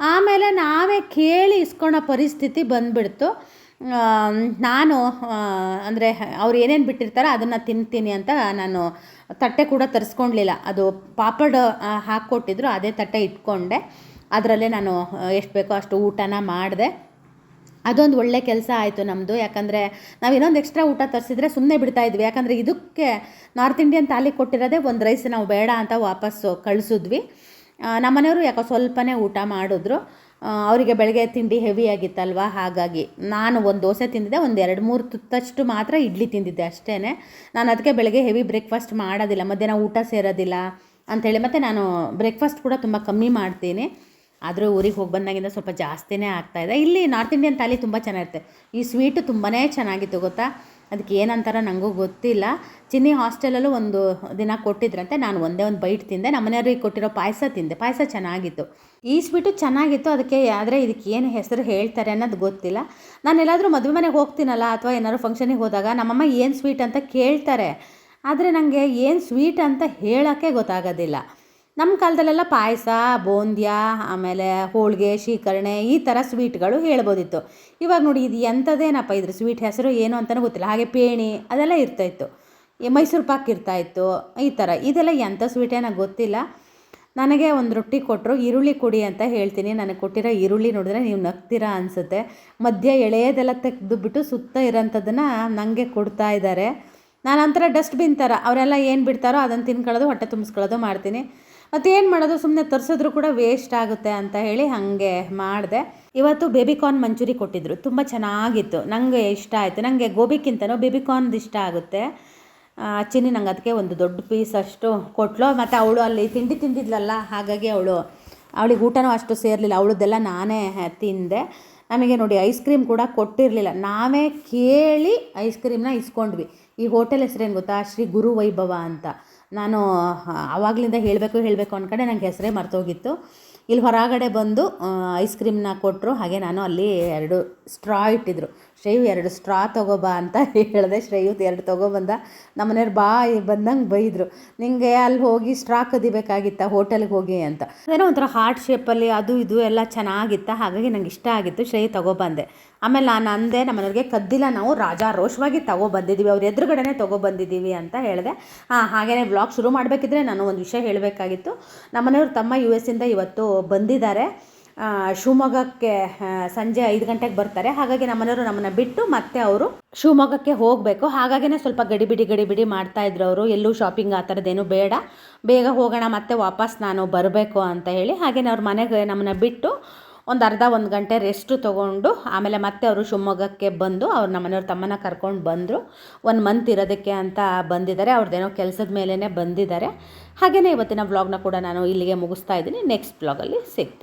ಆಮೇಲೆ ನಾವೇ ಕೇಳಿ ಇಸ್ಕೊಳ್ಳೋ ಪರಿಸ್ಥಿತಿ ಬಂದುಬಿಡ್ತು. ನಾನು ಅಂದರೆ ಅವ್ರು ಏನೇನು ಬಿಟ್ಟಿರ್ತಾರೋ ಅದನ್ನು ತಿಂತೀನಿ ಅಂತ ನಾನು ತಟ್ಟೆ ಕೂಡ ತರಿಸ್ಕೊಳ್ಲಿಲ್ಲ ಅದು ಪಾಪಡ್ ಹಾಕ್ಕೊಟ್ಟಿದ್ರು, ಅದೇ ತಟ್ಟೆ ಇಟ್ಕೊಂಡೆ. ಅದರಲ್ಲೇ ನಾನು ಎಷ್ಟು ಬೇಕೋ ಅಷ್ಟು ಊಟನ ಮಾಡಿದೆ. ಅದೊಂದು ಒಳ್ಳೆ ಕೆಲಸ ಆಯಿತು ನಮ್ಮದು ಯಾಕಂದರೆ ನಾವು ಇನ್ನೊಂದು ಎಕ್ಸ್ಟ್ರಾ ಊಟ ತರಿಸಿದ್ರೆ ಸುಮ್ಮನೆ ಬಿಡ್ತಾ ಇದ್ವಿ. ಯಾಕಂದರೆ ಇದಕ್ಕೆ ನಾರ್ತ್ ಇಂಡಿಯನ್ ತಾಲಿ ಕೊಟ್ಟಿರೋದೇ ಒಂದು ರೈಸ್ ನಾವು ಬೇಡ ಅಂತ ವಾಪಸ್ಸು ಕಳಿಸಿದ್ವಿ. ನಮ್ಮನೆಯವರು ಯಾಕೋ ಸ್ವಲ್ಪನೇ ಊಟ ಮಾಡಿದ್ರು. ಅವರಿಗೆ ಬೆಳಗ್ಗೆ ತಿಂಡಿ ಹೆವಿ ಆಗಿತ್ತಲ್ವ? ಹಾಗಾಗಿ ನಾನು ಒಂದು ದೋಸೆ ತಿಂದಿದ್ದೆ, ಒಂದು ಎರಡು ಮೂರು ತುತ್ತಷ್ಟು ಮಾತ್ರ ಇಡ್ಲಿ ತಿಂದಿದ್ದೆ ಅಷ್ಟೇ ನಾನು ಅದಕ್ಕೆ ಬೆಳಗ್ಗೆ ಹೆವಿ ಬ್ರೇಕ್ಫಾಸ್ಟ್ ಮಾಡೋದಿಲ್ಲ, ಮಧ್ಯಾಹ್ನ ಊಟ ಸೇರೋದಿಲ್ಲ ಅಂಥೇಳಿ ಮತ್ತು ನಾನು ಬ್ರೇಕ್ಫಾಸ್ಟ್ ಕೂಡ ತುಂಬ ಕಮ್ಮಿ ಮಾಡ್ತೀನಿ. ಆದರೂ ಊರಿಗೆ ಹೋಗಿ ಬಂದಾಗಿಂದ ಸ್ವಲ್ಪ ಜಾಸ್ತಿನೇ ಆಗ್ತಾಯಿದೆ ಇಲ್ಲಿ ನಾರ್ತ್ ಇಂಡಿಯನ್ ತಾಲಿ ತುಂಬ ಚೆನ್ನಾಗಿರುತ್ತೆ. ಈ ಸ್ವೀಟು ತುಂಬಾ ಚೆನ್ನಾಗಿತ್ತು, ಗೊತ್ತಾ? ಅದಕ್ಕೆ ಏನಂತಾರ ನನಗೂ ಗೊತ್ತಿಲ್ಲ. ಚಿನ್ನಿ ಹಾಸ್ಟೆಲಲ್ಲೂ ಒಂದು ದಿನ ಕೊಟ್ಟಿದ್ರಂತೆ. ನಾನು ಒಂದೇ ಒಂದು ಬೈಟ್ ತಿಂದೆ. ನಮ್ಮನೆಯವ್ರಿಗೆ ಕೊಟ್ಟಿರೋ ಪಾಯಸ ತಿಂದೆ. ಪಾಯಸ ಚೆನ್ನಾಗಿತ್ತು. ಈ ಸ್ವೀಟು ಚೆನ್ನಾಗಿತ್ತು. ಅದಕ್ಕೆ ಆದರೆ ಇದಕ್ಕೆ ಏನು ಹೆಸರು ಹೇಳ್ತಾರೆ ಅನ್ನೋದು ಗೊತ್ತಿಲ್ಲ. ನಾನು ಎಲ್ಲಾದರೂ ಮದುವೆ ಮನೆಗೆ ಹೋಗ್ತೀನಲ್ಲ ಅಥವಾ ಏನಾದ್ರು ಫಂಕ್ಷನಿಗೆ ಹೋದಾಗ ನಮ್ಮಮ್ಮ ಏನು ಸ್ವೀಟ್ ಅಂತ ಕೇಳ್ತಾರೆ. ಆದರೆ ನನಗೆ ಏನು ಸ್ವೀಟ್ ಅಂತ ಹೇಳೋಕ್ಕೆ ಗೊತ್ತಾಗೋದಿಲ್ಲ. ನಮ್ಮ ಕಾಲದಲ್ಲೆಲ್ಲ ಪಾಯಸ, ಬೋಂದ್ಯ, ಆಮೇಲೆ ಹೋಳಿಗೆ, ಶೀಕರಣೆ ಈ ಥರ ಸ್ವೀಟ್ಗಳು ಹೇಳ್ಬೋದಿತ್ತು. ಇವಾಗ ನೋಡಿ ಇದು ಎಂಥದ್ದೇನಪ್ಪ ಇದ್ರ ಸ್ವೀಟ್ ಹೆಸರು ಏನು ಅಂತಲೂ ಗೊತ್ತಿಲ್ಲ. ಹಾಗೆ ಪೇಣಿ ಅದೆಲ್ಲ ಇರ್ತಾಯಿತ್ತು. ಇತ್ತು ಮೈಸೂರು ಪಾಕ್ ಇರ್ತಾಯಿತ್ತು. ಈ ಥರ ಇದೆಲ್ಲ ಎಂಥ ಸ್ವೀಟ್ ನನಗೆ ಗೊತ್ತಿಲ್ಲ. ನನಗೆ ಒಂದು ರೊಟ್ಟಿ ಕೊಟ್ಟರು ಈರುಳ್ಳಿ ಕೊಡಿ ಅಂತ ಹೇಳ್ತೀನಿ. ನನಗೆ ಕೊಟ್ಟಿರೋ ಈರುಳ್ಳಿ ನೋಡಿದ್ರೆ ನೀವು ನಗ್ತೀರಾ ಅನಿಸುತ್ತೆ. ಮಧ್ಯ ಎಳೆಯದೆಲ್ಲ ತೆಗೆದುಬಿಟ್ಟು ಸುತ್ತ ಇರೋಂಥದ್ದನ್ನು ನನಗೆ ಕೊಡ್ತಾ ಇದ್ದಾರೆ. ನಾನು ಒಂಥರ ಡಸ್ಟ್ಬಿನ್ ಥರ, ಅವರೆಲ್ಲ ಏನು ಬಿಡ್ತಾರೋ ಅದನ್ನು ತಿನ್ಕೊಳ್ಳೋದು, ಹೊಟ್ಟೆ ತುಂಬಿಸ್ಕೊಳ್ಳೋದು ಮಾಡ್ತೀನಿ. ಮತ್ತು ಏನು ಮಾಡೋದು? ಸುಮ್ಮನೆ ತರಿಸಿದ್ರು ಕೂಡ ವೇಸ್ಟ್ ಆಗುತ್ತೆ ಅಂತ ಹೇಳಿ ಹಾಗೆ ಮಾಡಿದೆ. ಇವತ್ತು ಬೇಬಿಕಾರ್ನ್ ಮಂಚೂರಿ ಕೊಟ್ಟಿದ್ರು. ತುಂಬ ಚೆನ್ನಾಗಿತ್ತು. ನನಗೆ ಇಷ್ಟ ಆಯಿತು. ನನಗೆ ಗೋಬಿಕ್ಕಿಂತನೂ ಬೇಬಿಕಾರ್ನ್ದು ಇಷ್ಟ ಆಗುತ್ತೆ. ಅಚ್ಚಿನಿ ನಂಗೆ ಅದಕ್ಕೆ ಒಂದು ದೊಡ್ಡ ಪೀಸ್ ಅಷ್ಟು ಕೊಟ್ಲು. ಮತ್ತು ಅವಳು ಅಲ್ಲಿ ತಿಂಡಿ ತಿಂದಿದ್ಲಲ್ಲ, ಹಾಗಾಗಿ ಅವಳು, ಅವಳಿಗೆ ಊಟನೂ ಅಷ್ಟು ಸೇರಲಿಲ್ಲ. ಅವಳದ್ದೆಲ್ಲ ನಾನೇ ತಿಂದೆ. ನಮಗೆ ನೋಡಿ ಐಸ್ ಕ್ರೀಮ್ ಕೂಡ ಕೊಟ್ಟಿರಲಿಲ್ಲ. ನಾವೇ ಕೇಳಿ ಐಸ್ ಕ್ರೀಮ್ನ ಇಸ್ಕೊಂಡ್ವಿ. ಈ ಹೋಟೆಲ್ ಹೆಸ್ರೇನು ಗೊತ್ತಾ? ಶ್ರೀ ಗುರು ವೈಭವ ಅಂತ. ನಾನು ಆವಾಗಲಿಂದ ಹೇಳಬೇಕು ಹೇಳಬೇಕು ಅಂದ್ಕೊಂಡೆ ನಂಗೆ ಹೆಸರೇ ಮರ್ತೋಗಿತ್ತು. ಇಲ್ಲಿ ಹೊರಗಡೆ ಬಂದು ಐಸ್ ಕ್ರೀಮ್ನ ಕೊಟ್ಟರು ಹಾಗೆ ನಾನು ಅಲ್ಲಿ ಎರಡು ಸ್ಟ್ರಾ ಇಟ್ಟಿದ್ರು. ಶ್ರೇಯು ಎರಡು ಸ್ಟ್ರಾ ತೊಗೊಬಾ ಅಂತ <laughs> ಹೇಳಿದೆ. ಶ್ರೇಯು ಎರಡು ತೊಗೊಬಂದ ನಮ್ಮನೆಯವ್ರು ಬಾ ಬಂದಂಗೆ ಬೈದರು. ನಿಂಗೆ ಅಲ್ಲಿ ಹೋಗಿ ಸ್ಟ್ರಾ ಕದಿಬೇಕಾಗಿತ್ತ ಹೋಟೆಲ್ಗೆ ಹೋಗಿ ಅಂತ. ಏನೋ ಒಂಥರ ಹಾರ್ಟ್ ಶೇಪಲ್ಲಿ ಅದು ಇದು ಎಲ್ಲ ಚೆನ್ನಾಗಿತ್ತ, ಹಾಗಾಗಿ ನಂಗೆ ಇಷ್ಟ ಆಗಿತ್ತು. ಶ್ರೇಯು ತೊಗೊಬಂದೆ ಆಮೇಲೆ ನಾನು ಅಂದೆ ನಮ್ಮನೆಯವ್ರಿಗೆ ಕದ್ದಿಲ್ಲ ನಾವು, ರಾಜಾ ರೋಷವಾಗಿ ತೊಗೊಬಂದಿದ್ದೀವಿ ಅವ್ರ ಎದುರುಗಡೆನೇ ತೊಗೊಬಂದಿದ್ದೀವಿ ಅಂತ ಹೇಳಿದೆ. ಹಾಂ ಹಾಗೆಯೇ ಬ್ಲಾಗ್ ಶುರು ಮಾಡಬೇಕಿದ್ರೆ ನಾನು ಒಂದು ವಿಷಯ ಹೇಳಬೇಕಾಗಿತ್ತು. ನಮ್ಮನೆಯವ್ರು ತಮ್ಮ ಯು ಎಸ್ಸಿಂದ ಇವತ್ತು ಬಂದಿದ್ದಾರೆ. ಶಿವಮೊಗ್ಗಕ್ಕೆ ಸಂಜೆ ಐದು ಗಂಟೆಗೆ ಬರ್ತಾರೆ. ಹಾಗಾಗಿ ನಮ್ಮನೆಯವರು ನಮ್ಮನ್ನು ಬಿಟ್ಟು ಮತ್ತೆ ಅವರು ಶಿವಮೊಗ್ಗಕ್ಕೆ ಹೋಗಬೇಕು. ಹಾಗಾಗಿನೇ ಸ್ವಲ್ಪ ಗಡಿಬಿಡಿ ಗಡಿಬಿಡಿ ಮಾಡ್ತಾ ಇದ್ರು ಅವರು. ಎಲ್ಲೂ ಶಾಪಿಂಗ್ ಆ ಥರದ್ದೇನು ಬೇಡ. ಬೇಗ ಹೋಗೋಣ, ಮತ್ತೆ ವಾಪಸ್ ನಾನು ಬರಬೇಕು ಅಂತ ಹೇಳಿ. ಹಾಗೆಯೇ ಅವ್ರ ಮನೆಗೆ ನಮ್ಮನ್ನ ಬಿಟ್ಟು ಒಂದು ಅರ್ಧ, ಒಂದು ಗಂಟೆ ರೆಸ್ಟು ತೊಗೊಂಡು, ಆಮೇಲೆ ಮತ್ತೆ ಅವರು ಶಿವಮೊಗ್ಗಕ್ಕೆ ಬಂದು ಅವ್ರು ನಮ್ಮನೆಯವ್ರ ತಮ್ಮನ ಕರ್ಕೊಂಡು ಬಂದರು. ಒಂದು ಮಂತ್ ಇರೋದಕ್ಕೆ ಅಂತ ಬಂದಿದ್ದಾರೆ. ಅವ್ರದ್ದೇನೋ ಕೆಲಸದ ಮೇಲೇ ಬಂದಿದ್ದಾರೆ. ಹಾಗೆಯೇ ಇವತ್ತಿನ ವ್ಲಾಗ್ನ ಕೂಡ ನಾನು ಇಲ್ಲಿಗೆ ಮುಗಿಸ್ತಾ ಇದ್ದೀನಿ. ನೆಕ್ಸ್ಟ್ ವ್ಲಾಗಲ್ಲಿ ಸಿಗ್ತೀನಿ.